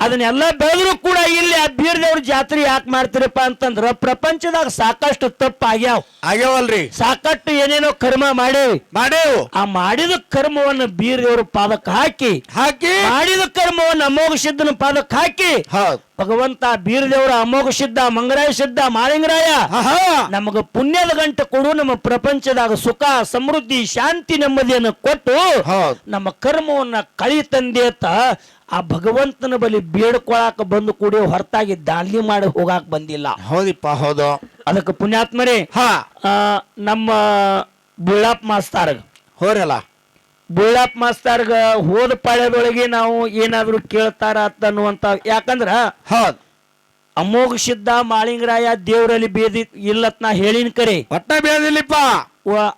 Speaker 2: ಅದನ್ನೆಲ್ಲ ಬೆಳೆದ್ರು ಕೂಡ ಇಲ್ಲಿ ಆ ಬೀರ್ದೇವ್ರ ಜಾತ್ರೆ ಯಾಕೆ ಮಾಡ್ತೀರಪ್ಪ ಅಂತಂದ್ರ ಪ್ರಪಂಚದಾಗ ಸಾಕಷ್ಟು ತಪ್ಪು ಆಗ್ಯಾವ.
Speaker 3: ಆಗ್ಯಾವಲ್ರಿ.
Speaker 2: ಸಾಕಷ್ಟು ಏನೇನೋ ಕರ್ಮ ಮಾಡೇವಿ
Speaker 3: ಮಾಡೇವು
Speaker 2: ಆ ಮಾಡಿದ ಕರ್ಮವನ್ನ ಬೀರ್ದವ್ರ ಪಾದಕ್ಕೆ ಹಾಕಿ.
Speaker 3: ಹಾಕಿ.
Speaker 2: ಮಾಡಿದ ಕರ್ಮವನ್ನ ಅಮೋಘ ಸಿದ್ಧನ ಪಾದಕ್ಕೆ ಹಾಕಿ.
Speaker 3: ಹೌದ್
Speaker 2: ಭಗವಂತ ಬೀರದೇವರ ಅಮೋಘ ಸಿದ್ಧ ಮಂಗರಾಯ ಸಿದ್ಧ ಮಾಳಿಂಗರಾಯ ನಮಗ ಪುಣ್ಯದ ಗಂಟೆ ಕೊಡು ನಮ್ಮ ಪ್ರಪಂಚದಾಗ ಸುಖ ಸಮೃದ್ಧಿ ಶಾಂತಿ ನೆಮ್ಮದಿಯನ್ನು ಕೊಟ್ಟು ನಮ್ಮ ಕರ್ಮವನ್ನ ಕಳಿ ತಂದೇತ ಆ ಭಗವಂತನ ಬಳಿ ಬೇಡ್ಕೊಳಕ ಬಂದು ಕೂಡಿ ಹೊರತಾಗಿ ದಾಳಿ ಮಾಡಿ ಹೋಗಾಕ ಬಂದಿಲ್ಲ.
Speaker 3: ಹೌದಿಪ್ಪ ಹೌದು.
Speaker 2: ಅದಕ್ಕೆ ಪುಣ್ಯಾತ್ಮರೇ
Speaker 3: ಹಾ.
Speaker 2: ನಮ್ಮ ಬುಳ್ಳಾಪ್ ಮಾಸ್ತಾರ
Speaker 3: ಹೋರಲ್ಲ.
Speaker 2: ಬುಳ್ಳಾಪ್ ಮಾಸ್ತರ್ಗ ಹೋದ ಪಾಳ್ಯದೊಳಗೆ ನಾವು ಏನಾದರೂ ಕೇಳ್ತಾರ ಅನ್ನುವಂತ ಯಾಕಂದ್ರ
Speaker 3: ಹೌದು.
Speaker 2: ಅಮೋಘ ಸಿದ್ಧ ಮಾಳಿಂಗರಾಯ ದೇವರಲ್ಲಿ ಬೇದಿ ಇಲ್ಲತ್ ನಾ ಹೇಳಿನ ಕರೆ.
Speaker 3: ಒಟ್ಟ
Speaker 2: ಬೇದಿಲಿಪ್ಪ.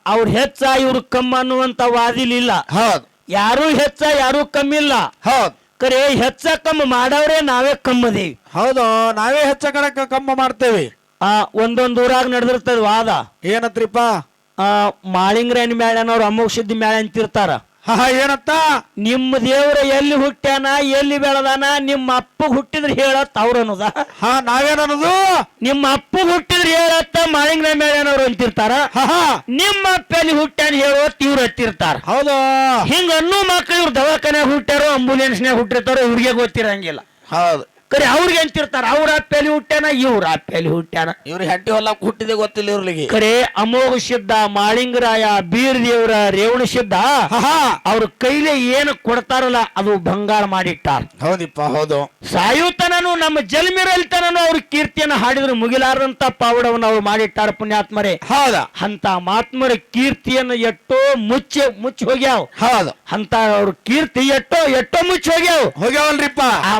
Speaker 2: ಅವ್ರ ಹೆಚ್ಚ ಇವ್ರು ಕಮ್ಮ ಅನ್ನುವಂತ ವಾದಿಲಿಲ್ಲ
Speaker 3: ಹೌದ್.
Speaker 2: ಯಾರು ಹೆಚ್ಚ ಯಾರು ಕಮ್ಮಿಲ್ಲ
Speaker 3: ಹೌದು.
Speaker 2: ಕರೆ ಹೆಚ್ಚ ಕಮ್ಮ ಮಾಡವ್ರೆ ನಾವೇ ಕಮ್ಮದೇವಿ
Speaker 3: ಹೌದು ನಾವೇ ಹೆಚ್ಚ ಕಡಕ ಕಮ್ಮ ಮಾಡ್ತೇವೆ.
Speaker 2: ಆ ಒಂದೊಂದು ಊರಾಗ ನಡೆದಿರ್ತದ ವಾದ.
Speaker 3: ಏನತ್ರಿಪ್ಪ?
Speaker 2: ಆ ಮಾಳಿಂಗರಾಯನ ಮೇಳನವ್ರು ಅಮೋಘ ಸಿದ್ಧಿ ಮೇಳ ಅಂತಿರ್ತಾರ.
Speaker 3: ಏನತ್ತ
Speaker 2: ನಿಮ್ಮ ದೇವ್ರ ಎಲ್ಲಿ ಹುಟ್ಟ್ಯಾನ ಎಲ್ಲಿ ಬೆಳದಾನ ನಿಮ್ಮ ಅಪ್ಪ ಹುಟ್ಟಿದ್ರೆ ಹೇಳತ್ತ ಅವ್ರ ಅನ್ನೋದ.
Speaker 3: ಹಾ ನಾವೇನದು
Speaker 2: ನಿಮ್ಮ ಅಪ್ಪ ಹುಟ್ಟಿದ್ರೆ ಹೇಳತ್ತ ಮಾಳಿಂಗ್ರ ಮೇಳನವ್ರು ಅಂತಿರ್ತಾರ. ನಿಮ್ಮ ಅಪ್ಪ ಎಲ್ಲಿ ಹುಟ್ಟ್ಯಾನ ಹೇಳೋತ್ ಇವ್ರು ಹತ್ತಿರ್ತಾರ
Speaker 3: ಹೌದು?
Speaker 2: ಹಿಂಗ ಅನ್ನೋ ಮಕ್ಳು ಇವ್ರು ದವಾಖಾನೆ ಹುಟ್ಟ್ಯಾರೋ ಅಂಬುಲೆನ್ಸ್ನ್ಯಾಗ ಹುಟ್ಟಿರ್ತಾರೋ ಇವ್ರಿಗೆ ಗೊತ್ತಿರಂಗಿಲ್ಲ.
Speaker 3: ಹೌದು.
Speaker 2: ಕರೆ ಅವ್ರಿಗೆ ಅಂತಿರ್ತಾರ ಅವ್ರ ಅಪ್ಪೆಲಿ ಹುಟ್ಟ್ಯಾನ ಇವ್ರ ಅಪ್ಪೆಲಿ ಹುಟ್ಟ್ಯಾನ.
Speaker 1: ಇವ್ರ ಹೆಟ್ಟಿ ಹೊಲ ಹುಟ್ಟಿದೆ ಗೊತ್ತಿಲ್ಲ ಇವ್ರಿಗೆ
Speaker 2: ಕರೆ ಅಮೋಘ ಶುದ್ಧ ಮಾಳಿಂಗರಾಯ ಬೀರ್ ದೇವ್ರ ರೇವಣ
Speaker 3: ಶುದ್ಧ
Speaker 2: ಅವ್ರ ಕೈಲಿ ಏನು ಕೊಡ್ತಾರಲ್ಲ ಅದು ಬಂಗಾರ ಮಾಡಿಟ್ಟಾರ
Speaker 3: ಹೌದಿಪ್ಪ ಹೌದು.
Speaker 2: ಸಾಯುತನನು ನಮ್ಮ ಜಲ್ಮಿರಲ್ತನನು ಅವ್ರ ಕೀರ್ತಿಯನ್ನು ಹಾಡಿದ್ರು ಮುಗಿಲಾರದಂತ ಪಾವಡವನ್ನು ಅವ್ರು ಮಾಡಿಟ್ಟಾರ ಪುಣ್ಯಾತ್ಮರೇ.
Speaker 3: ಹೌದ.
Speaker 2: ಅಂತ ಮಾತ್ಮರ ಕೀರ್ತಿಯನ್ನು ಎಟ್ಟೋ ಮುಚ್ಚಿ ಮುಚ್ಚಿ ಹೋಗ್ಯಾವ.
Speaker 3: ಹೌದು.
Speaker 2: ಅಂತ ಅವ್ರ ಕೀರ್ತಿ ಎಟ್ಟೋ ಎಟ್ಟೋ ಮುಚ್ಚಿ ಹೋಗ್ಯಾವ.
Speaker 3: ಹೋಗ್ಯಾವಲ್ರಿಪ್ಪ.
Speaker 2: ಆ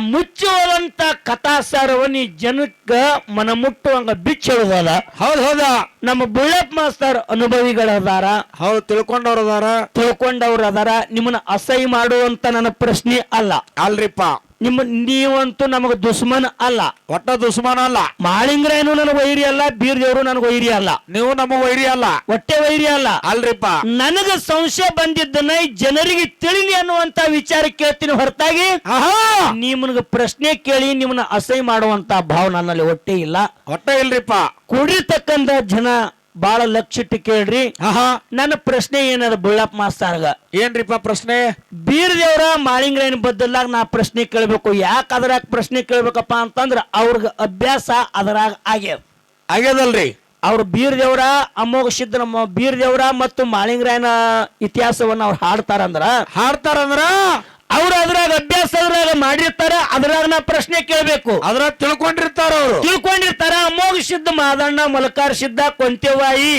Speaker 2: ಮುಚ್ಚುವಂತ ಕಥಾಸಾರವನ್ನು ಜನಕ್ಕ ಮನ ಮುಟ್ಟುವಂಗ ಬಿಚ್ಚ ಹೇಳುದಲ್ಲ?
Speaker 3: ಹೌದ್ ಹೌದಾ.
Speaker 2: ನಮ್ಮ ಬುಳ್ಳಪ್ಪ ಮಾಸ್ತರ್ ಅನುಭವಿಗಳದಾರ.
Speaker 3: ಹೌದು ತಿಳ್ಕೊಂಡವ್ರು ಅದಾರ
Speaker 2: ತಿಳ್ಕೊಂಡವ್ರು ಅದಾರ ನಿಮ್ಮನ್ನ ಅಸಹ್ಯ ಮಾಡುವಂತ ನನ್ನ ಪ್ರಶ್ನೆ ಅಲ್ಲ.
Speaker 3: ಅಲ್ರಿಪ್ಪ.
Speaker 2: ನಿಮ್ಮ ನೀವಂತೂ ನಮಗೆ ದುಶ್ಮನ್ ಅಲ್ಲ.
Speaker 3: ಒಟ್ಟ ದುಶ್ಮನ್ ಅಲ್ಲ.
Speaker 2: ಮಾಳಿಂಗ್ರೇನು ನನಗೆ ವೈರಿ ಅಲ್ಲ ಬೀರ್ ದೇವರು ನನಗೆ ವೈರಿ ಅಲ್ಲ.
Speaker 3: ನೀವು ನಮ್ಮ ವೈರಿ ಅಲ್ಲ.
Speaker 2: ಒಟ್ಟೆ ವೈರಿ ಅಲ್ಲ.
Speaker 3: ಅಲ್ರಿಪ್ಪ.
Speaker 2: ನನಗ ಸಂಶಯ ಬಂದಿದ್ದನ್ನ ಈ ಜನರಿಗೆ ತಿಳಿಲಿ ಅನ್ನುವಂತ ವಿಚಾರ ಕೇಳ್ತೀನಿ ಹೊರತಾಗಿ.
Speaker 3: ಆಹಾ!
Speaker 2: ನಿಮ್ಮನಿಗೆ ಪ್ರಶ್ನೆ ಕೇಳಿ ನಿಮ್ನ ಅಸಹ್ಯ ಮಾಡುವಂತ ಭಾವ ನನ್ನಲ್ಲಿ ಹೊಟ್ಟೆ ಇಲ್ಲ.
Speaker 3: ಹೊಟ್ಟೆ ಇಲ್ರಿಪ್ಪ.
Speaker 2: ಕೂಡಿರ್ತಕ್ಕಂಥ ಜನ ಬಾಳ ಲಕ್ಷಿಟ್ಟು ಕೇಳ್ರಿ.
Speaker 3: ಆಹಾ.
Speaker 2: ನನ್ನ ಪ್ರಶ್ನೆ ಏನದ ಬುಳ್ಳಪ್ಪ ಮಾಸ್ತಾರ್ಗ?
Speaker 3: ಏನ್ರಿಪ್ಪ ಪ್ರಶ್ನೆ?
Speaker 2: ಬೀರದೇವ್ರ ಮಾಳಿಂಗ್ರೇನ್ ಬದ್ದಲಾಗ ನಾ ಪ್ರಶ್ನೆ ಕೇಳ್ಬೇಕು. ಯಾಕೆ ಅದ್ರಾಗ ಪ್ರಶ್ನೆ ಕೇಳ್ಬೇಕಪ್ಪ ಅಂತಂದ್ರ ಅವ್ರಿಗೆ ಅಭ್ಯಾಸ ಅದ್ರಾಗ ಆಗ್ಯದ.
Speaker 3: ಆಗ್ಯದಲ್ರಿ.
Speaker 2: ಅವ್ರ ಬೀರದೇವ್ರ ಅಮೋಘ ಸಿದ್ಧನ ಬೀರದೇವ್ರ ಬೀರ್ ದೇವ್ರ ಮತ್ತು ಮಾಳಿಂಗ್ರಾಯನ ಇತಿಹಾಸವನ್ನ ಅವ್ರು ಹಾಡ್ತಾರಂದ್ರ.
Speaker 3: ಹಾಡ್ತಾರಂದ್ರ?
Speaker 2: ಅವ್ರು ಅದ್ರಾಗ ಅಭ್ಯಾಸ ಅದ್ರಾಗ ಮಾಡಿರ್ತಾರ ಅದ್ರಾಗ ನಾ ಪ್ರಶ್ನೆ ಕೇಳ್ಬೇಕು.
Speaker 3: ಅದ್ರಾಗ ತಿಳ್ಕೊಂಡಿರ್ತಾರ ಅವ್ರು.
Speaker 2: ತಿಳ್ಕೊಂಡಿರ್ತಾರ ಅಮೋಘ ಸಿದ್ಧ ಮಾದಣ್ಣ ಮಲಕಾರ ಸಿದ್ಧ ಕೊಂತೆವಾಯಿ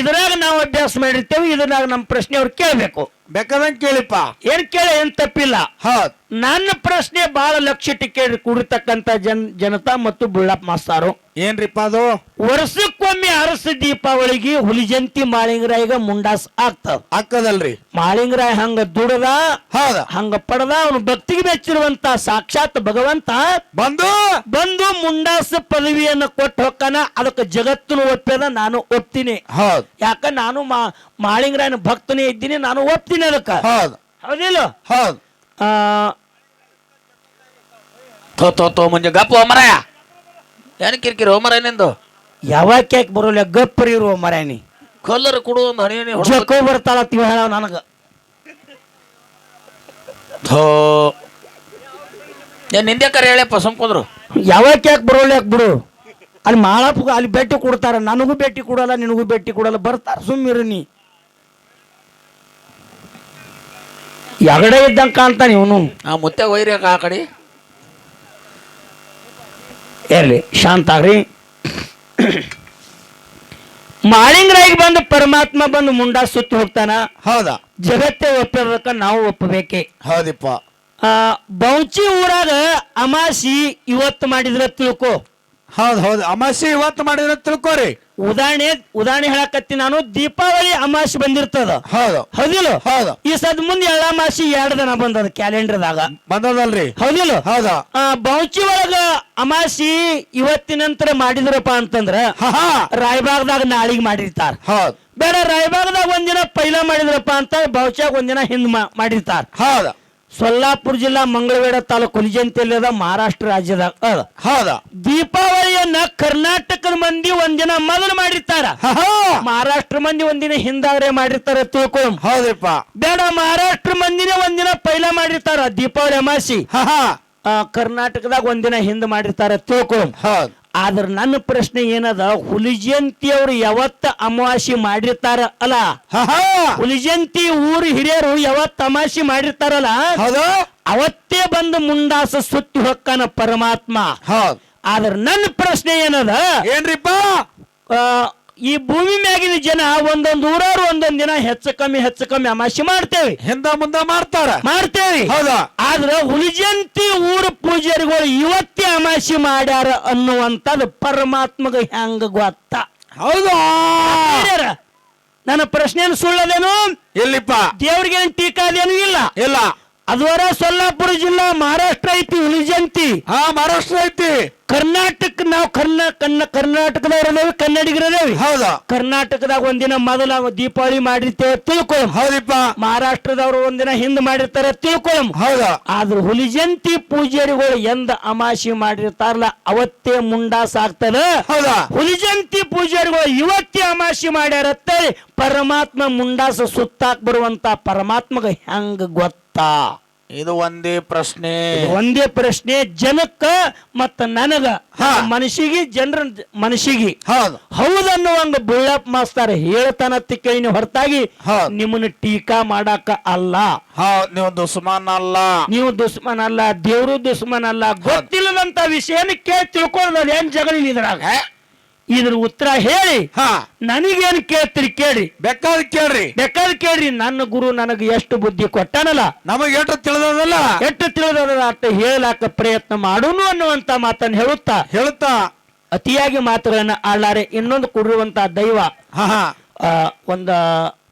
Speaker 2: ಇದ್ರಾಗ ನಾವು ಅಭ್ಯಾಸ ಮಾಡಿರ್ತೇವೆ ಇದ್ರಾಗ ನಮ್ಮ ಪ್ರಶ್ನೆ ಅವ್ರು ಕೇಳ್ಬೇಕು.
Speaker 3: ಬೇಕಾದಂಗ್ ಕೇಳಿಪ್ಪ.
Speaker 2: ಏನ್ ಕೇಳಿ ಏನ್ ತಪ್ಪಿಲ್ಲ.
Speaker 3: ಹೌದ್.
Speaker 2: ನನ್ನ ಪ್ರಶ್ನೆ ಬಹಳ ಲಕ್ಷ ಟಿಕೆಟ್ ಕೂಡಿರ್ತಕ್ಕಂತ ಜನ್ ಜನತಾ ಮತ್ತು ಬುಳ್ಳಪ್ಪ ಮಾಸ್ತಾರು.
Speaker 3: ಏನ್ರಿಪ್ಪ ಅದು?
Speaker 2: ವರ್ಷಕ್ಕೊಮ್ಮೆ ಅರಸ ದೀಪಾವಳಿಗೆ ಹುಲಿಜಂತಿ ಮಾಳಿಂಗರಾಯಿಗ ಮುಂಡಾಸ್ ಆಗ್ತದ.
Speaker 3: ಅಕ್ಕದಲ್ರಿ
Speaker 2: ಮಾಳಿಂಗರಾಯ ಹಂಗ ದುಡದ
Speaker 3: ಹೌದ.
Speaker 2: ಹಂಗ ಪಡದ ಅವನು ಭಕ್ತಿಗೆ ಮೆಚ್ಚಿರುವಂತ ಸಾಕ್ಷಾತ್ ಭಗವಂತ.
Speaker 3: ಬಂದು?
Speaker 2: ಬಂದು ಮುಂಡಾಸ ಪದವಿಯನ್ನು ಕೊಟ್ಟು ಹೊಕ್ಕನ ಅದಕ್ಕೆ ಜಗತ್ತನ್ನು ಒಪ್ಪದ ನಾನು ಒಪ್ತೀನಿ.
Speaker 3: ಹೌದ್.
Speaker 2: ಯಾಕ ನಾನು ಮಾ ಮಾಳಿಂಗರಾಯನ ಭಕ್ತನೇ ಇದ್ದೀನಿ ನಾನು ಒಪ್ತೀನಿ. ಅದಕ್ಕ
Speaker 3: ಹೌದು.
Speaker 2: ಹೌದಿಲ್ಲ?
Speaker 3: ಹೌದು.
Speaker 2: ಆ,
Speaker 1: ತೋ ತೋ ತೋ ಮುಂಜೆ ಗಪ್ಪ ಮರಾಯ. ಏನು ಕಿರಿಕಿರಿ ಹೋಮರ ನಿಂದು?
Speaker 2: ಯಾವಾಗ ಯಾಕೆ ಬರೋಲ್ಲ? ಗಪ್ಪರಿ ಇರುವ ಮರ್ಯಾನಿ
Speaker 1: ಕಲ್ಲರ್ ಕೊಡು ಒಂದು ಹಣಿ ಹಣಿ ಹೊಡ್ದು-
Speaker 2: ಜೊಕ್ಕ ಬರ್ತಾಳ ತಿವ ಹೇಳ ನನಗ.
Speaker 1: ಥೋ. ಏನ್ ನಿಂದೆ ಕರೆ ಹೇಳಪ್ಪ ಸುಮ್ಕೊಂಡ್ರು
Speaker 2: ಯಾವಾಗ ಯಾಕೆ ಬರೋಲ್ಲ ಯಾಕೆ ಬಿಡು. ಅಲ್ಲಿ ಮಾಳಪ್ಪ ಅಲ್ಲಿ ಭೇಟಿ ಕೊಡ್ತಾರ. ನನಗೂ ಭೇಟಿ ಕೊಡಲ್ಲ ನಿನಗೂ ಭೇಟಿ ಕೊಡಲ್ಲ. ಬರ್ತಾರ ಸುಮ್ಮಿರು ನೀ. ಎಗಡೆ ಇದ್ದಂಗೆ ಕಾಣ್ತಾನೆ ಇವನು.
Speaker 1: ಆ ಮುತ್ತೆ ಒಯ್ರಿ ಆ ಕಡೆ.
Speaker 2: ಇರಲಿ ಶಾಂತ ಆಗ್ರಿ. ಮಾಳಿಂಗರಾಯಿಗೆ ಬಂದು ಪರಮಾತ್ಮ ಬಂದು ಮುಂಡಾ ಸುತ್ತಿ ಹೋಗ್ತಾನ.
Speaker 3: ಹೌದಾ?
Speaker 2: ಜಗತ್ತೇ ಒಪ್ಪಿರ್ಬೇಕ ನಾವು ಒಪ್ಪಬೇಕೆ.
Speaker 3: ಹೌದಿಪ್ಪ.
Speaker 2: ಆ, ಬೌಚಿ ಊರಾಗ ಅಮಾಸಿ ಇವತ್ತು ಮಾಡಿದ್ರೆ ತಿಳ್ಕೊ.
Speaker 3: ಹೌದ್ ಹೌದ್. ಅಮಾಸಿ ಇವತ್ತು ಮಾಡಿದ್ರೆ ತಿಳ್ಕೊರಿ.
Speaker 2: ಉದಾಹರಣೆ ಉದಾಹರಣೆ ಹೇಳಕತ್ತಿ ನಾನು. ದೀಪಾವಳಿ ಅಮಾಸಿ ಬಂದಿರ್ತದ.
Speaker 3: ಹೌದು.
Speaker 2: ಹೌದಿಲ್ಲ?
Speaker 3: ಹೌದು.
Speaker 2: ಈ ಸದ್ ಮುಂದೆ ಎಳ್ಳಮಾಸಿ ಎರಡು ದಿನ ಬಂದದ ಕ್ಯಾಲೆಂಡರ್ದಾಗ.
Speaker 3: ಬಂದದಲ್ರಿ.
Speaker 2: ಹೌದಿಲ್ಲ?
Speaker 3: ಹೌದು.
Speaker 2: ಬೌಂಚಿ ಒಳಗ ಅಮಾಸಿ ಇವತ್ತಿನಂತರ ಮಾಡಿದ್ರಪ್ಪ ಅಂತಂದ್ರ ರಾಯಬಾಗ್ದಾಗ ನಾಳಿಗ್ ಮಾಡಿರ್ತಾರ.
Speaker 3: ಹೌದ್.
Speaker 2: ಬೇಡ ರಾಯಬಾಗ್ದಾಗ ಒಂದಿನ ಪೈಲ ಮಾಡಿದ್ರಪ್ಪ ಅಂತ ಬೌಚಾಗ ಒಂದಿನ ಹಿಂದ್ ಮಾಡಿರ್ತಾರ.
Speaker 3: ಹೌದು.
Speaker 2: ಸೊಲ್ಲಾಪುರ ಜಿಲ್ಲಾ ಮಂಗಳವೇಡ ತಾಲೂಕು ಹುಲಿಜಂತಿಯಲ್ಲಿದ ಮಹಾರಾಷ್ಟ್ರ ರಾಜ್ಯದಾಗ ಅದ
Speaker 3: ಹೌದು.
Speaker 2: ದೀಪಾವಳಿಯನ್ನ ಕರ್ನಾಟಕದ ಮಂದಿ ಒಂದಿನ ಮೊದಲು ಮಾಡಿರ್ತಾರ. ಮಹಾರಾಷ್ಟ್ರ ಮಂದಿ ಒಂದಿನ ಹಿಂದಾಗ್ರೆ ಮಾಡಿರ್ತಾರ ತಿಳ್ಕೊಳಂ.
Speaker 3: ಹೌದಪ್ಪ
Speaker 2: ಬೇಡ ಮಹಾರಾಷ್ಟ್ರ ಮಂದಿನೇ ಒಂದಿನ ಪೈಲ ಮಾಡಿರ್ತಾರ ದೀಪಾವಳಿ ಅಮಾಸಿ. ಕರ್ನಾಟಕದಾಗ ಒಂದಿನ ಹಿಂದ್ ಮಾಡಿರ್ತಾರ ತಿಳ್ಕೊಳಂ.
Speaker 3: ಹೌದ್.
Speaker 2: ಆದ್ರ ನನ್ನ ಪ್ರಶ್ನೆ ಏನದ ಹುಲಿಜಯಂತಿ ಅವರು ಯಾವತ್ತ ಅಮಾವಾಸಿ ಮಾಡಿರ್ತಾರ ಅಲ್ಲ?
Speaker 3: ಹುಲಿ ಜಯಂತಿ
Speaker 2: ಹುಲಿಜಯಂತಿ ಊರು ಹಿರಿಯರು ಯಾವತ್ತ ಅಮಾವಾಸಿ ಮಾಡಿರ್ತಾರಲ್ಲ?
Speaker 3: ಹೌದು.
Speaker 2: ಅವತ್ತೇ ಬಂದು ಮುಂಡಾಸ ಸುತ್ತಿ ಹೊಕ್ಕನ ಪರಮಾತ್ಮ.
Speaker 3: ಹೌದು.
Speaker 2: ಆದ್ರ ನನ್ನ ಪ್ರಶ್ನೆ ಏನದ
Speaker 3: ಏನ್ರಿಪ್ಪ?
Speaker 2: ಈ ಭೂಮಿ ಮ್ಯಾಗಿನ ಜನ ಒಂದೊಂದು ಊರವ್ರು ಒಂದೊಂದ್ ದಿನ ಹೆಚ್ಚು ಕಮ್ಮಿ ಹೆಚ್ಚು ಕಮ್ಮಿ ಅಮಾಸಿ ಮಾಡ್ತೇವೆ.
Speaker 3: ಹಿಂದ ಮುಂದ ಮಾಡ್ತಾರ.
Speaker 2: ಮಾಡ್ತೇವೆ.
Speaker 3: ಹೌದಾ?
Speaker 2: ಆದ್ರ ಹುಲಿಜಂತಿ ಊರ ಪೂಜಾರಿಗಳು ಇವತ್ತೇ ಅಮಾಸಿ ಮಾಡ್ಯಾರ ಅನ್ನುವಂಥದ್ದು ಪರಮಾತ್ಮಗ ಹೆಂಗ ಗೊತ್ತ?
Speaker 3: ಹೌದಾ?
Speaker 2: ನನ್ನ ಪ್ರಶ್ನೆ ಸುಳ್ಳದೇನು?
Speaker 3: ಎಲ್ಲಿಪ್ಪ?
Speaker 2: ದೇವ್ರಿಗೇನು ಟೀಕಾ ಅದೇನು ಇಲ್ಲ?
Speaker 3: ಇಲ್ಲ.
Speaker 2: ಅದುವರ ಸೊಲ್ಲಾಪುರ ಜಿಲ್ಲಾ ಮಹಾರಾಷ್ಟ್ರ ಐತಿ ಹುಲಿಜಂತಿ
Speaker 3: ಹಾ ಮಹಾರಾಷ್ಟ್ರ ಐತಿ.
Speaker 2: ಕರ್ನಾಟಕ ನಾವು ಕರ್ನ ಕನ್ನ ಕರ್ನಾಟಕದವ್ರದೇವಿ ಕನ್ನಡಿಗರದೇವಿ
Speaker 3: ಹೌದು?
Speaker 2: ಕರ್ನಾಟಕದಾಗ ಒಂದಿನ ಮೊದಲ ದೀಪಾವಳಿ ಮಾಡಿರ್ತೇವೆ ತಿಳ್ಕೊಳಂ.
Speaker 3: ಹೌದಪ್ಪ.
Speaker 2: ಮಹಾರಾಷ್ಟ್ರದವ್ರು ಒಂದಿನ ಹಿಂದ್ ಮಾಡಿರ್ತಾರೆ ತಿಳ್ಕೊಳಂ.
Speaker 3: ಹೌದು?
Speaker 2: ಆದ್ರ ಹುಲಿಜಂತಿ ಪೂಜಾರಿಗಳು ಎಂದ ಅಮಾಸಿ ಮಾಡಿರ್ತಾರಲ್ಲ ಅವತ್ತೇ ಮುಂಡಾಸ ಆಗ್ತದ.
Speaker 3: ಹೌದಾ?
Speaker 2: ಹುಲಿಜಂತಿ ಪೂಜಾರಿಗಳು ಇವತ್ತೇ ಅಮಾಸಿ ಮಾಡ್ಯಾರತ್ತೆ ಪರಮಾತ್ಮ ಮುಂಡಾಸ ಸುತ್ತಾಕ್ ಬರುವಂತ ಪರಮಾತ್ಮಗ ಹೆಂಗ್ ಗೊತ್ತಾ?
Speaker 1: ಇದು ಒಂದೇ ಪ್ರಶ್ನೆ.
Speaker 2: ಒಂದೇ ಪ್ರಶ್ನೆ ಜನಕ್ಕ ಮತ್ತ ನನಗ. ಮನುಷ್ಯಗಿ ಜನರ ಮನುಷ್ಯಗಿ
Speaker 3: ಹೌದು.
Speaker 2: ಒಂದು ಬುಳ್ಳಪ್ಪ ಮಾಸ್ತಾರ ಹೇಳ್ತಾನ ತಿಕ್ಕೈನಿ ಹೊರತಾಗಿ. ನಿಮ್ಮನ್ನ ಟೀಕಾ ಮಾಡಾಕ ಅಲ್ಲ.
Speaker 1: ಹೌದು ನೀವು ದುಸ್ಮಾನ್ ಅಲ್ಲ.
Speaker 2: ನೀವು ದುಸ್ಮನ್ ಅಲ್ಲ ದೇವ್ರು ದುಶ್ಮನ್ ಅಲ್ಲ. ಗೊತ್ತಿಲ್ಲದಂತ ವಿಷಯನ ಕೇಳಿ ತಿಳ್ಕೊಳ್ಳೋದು ಏನ್ ಜಗಳ ಇದ್ರಾಗ? ಇದ್ರ ಉತ್ತರ ಹೇಳಿ.
Speaker 3: ಹಾ.
Speaker 2: ನನಗೇನ್ ಕೇಳ್ತೀರಿ ಕೇಳಿ.
Speaker 3: ಬೇಕಾದ ಕೇಳ್ರಿ.
Speaker 2: ಬೇಕಾದ್ರೆ ಕೇಳ್ರಿ ನನ್ನ ಗುರು ನನಗೆ ಎಷ್ಟು ಬುದ್ಧಿ ಕೊಟ್ಟನಲ್ಲ.
Speaker 3: ನಮಗೆ ಎಷ್ಟು ತಿಳಿದದಲ್ಲ?
Speaker 2: ಎಷ್ಟು ತಿಳಿದದಲ್ಲ ಅಷ್ಟು ಹೇಳಾಕ ಪ್ರಯತ್ನ ಮಾಡೋನು ಅನ್ನುವಂತ ಮಾತನ್ನು ಹೇಳುತ್ತಾ.
Speaker 3: ಹೇಳುತ್ತಾ.
Speaker 2: ಅತಿಯಾಗಿ ಮಾತುಗಳನ್ನ ಆಡಲಾರೆ. ಇನ್ನೊಂದು ಕೊಡಿರುವಂತ ದೈವ.
Speaker 3: ಹಾ ಹಾ.
Speaker 2: ಆ, ಒಂದ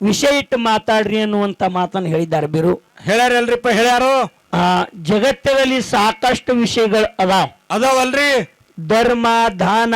Speaker 2: ವಿಷಯ ಇಟ್ಟು ಮಾತಾಡ್ರಿ ಅನ್ನುವಂತ ಮಾತನ್ನು ಹೇಳಿದ್ದಾರೆ ಬಿರು.
Speaker 3: ಹೇಳ್ಯಾರಲ್ರಿಪ್ಪ ಹೇಳ್ಯಾರು?
Speaker 2: ಆ ಜಗತ್ತಿನಲ್ಲಿ ಸಾಕಷ್ಟು ವಿಷಯಗಳು ಅದಾವ.
Speaker 3: ಅದಾವಲ್ರಿ?
Speaker 2: ಧರ್ಮ ದಾನ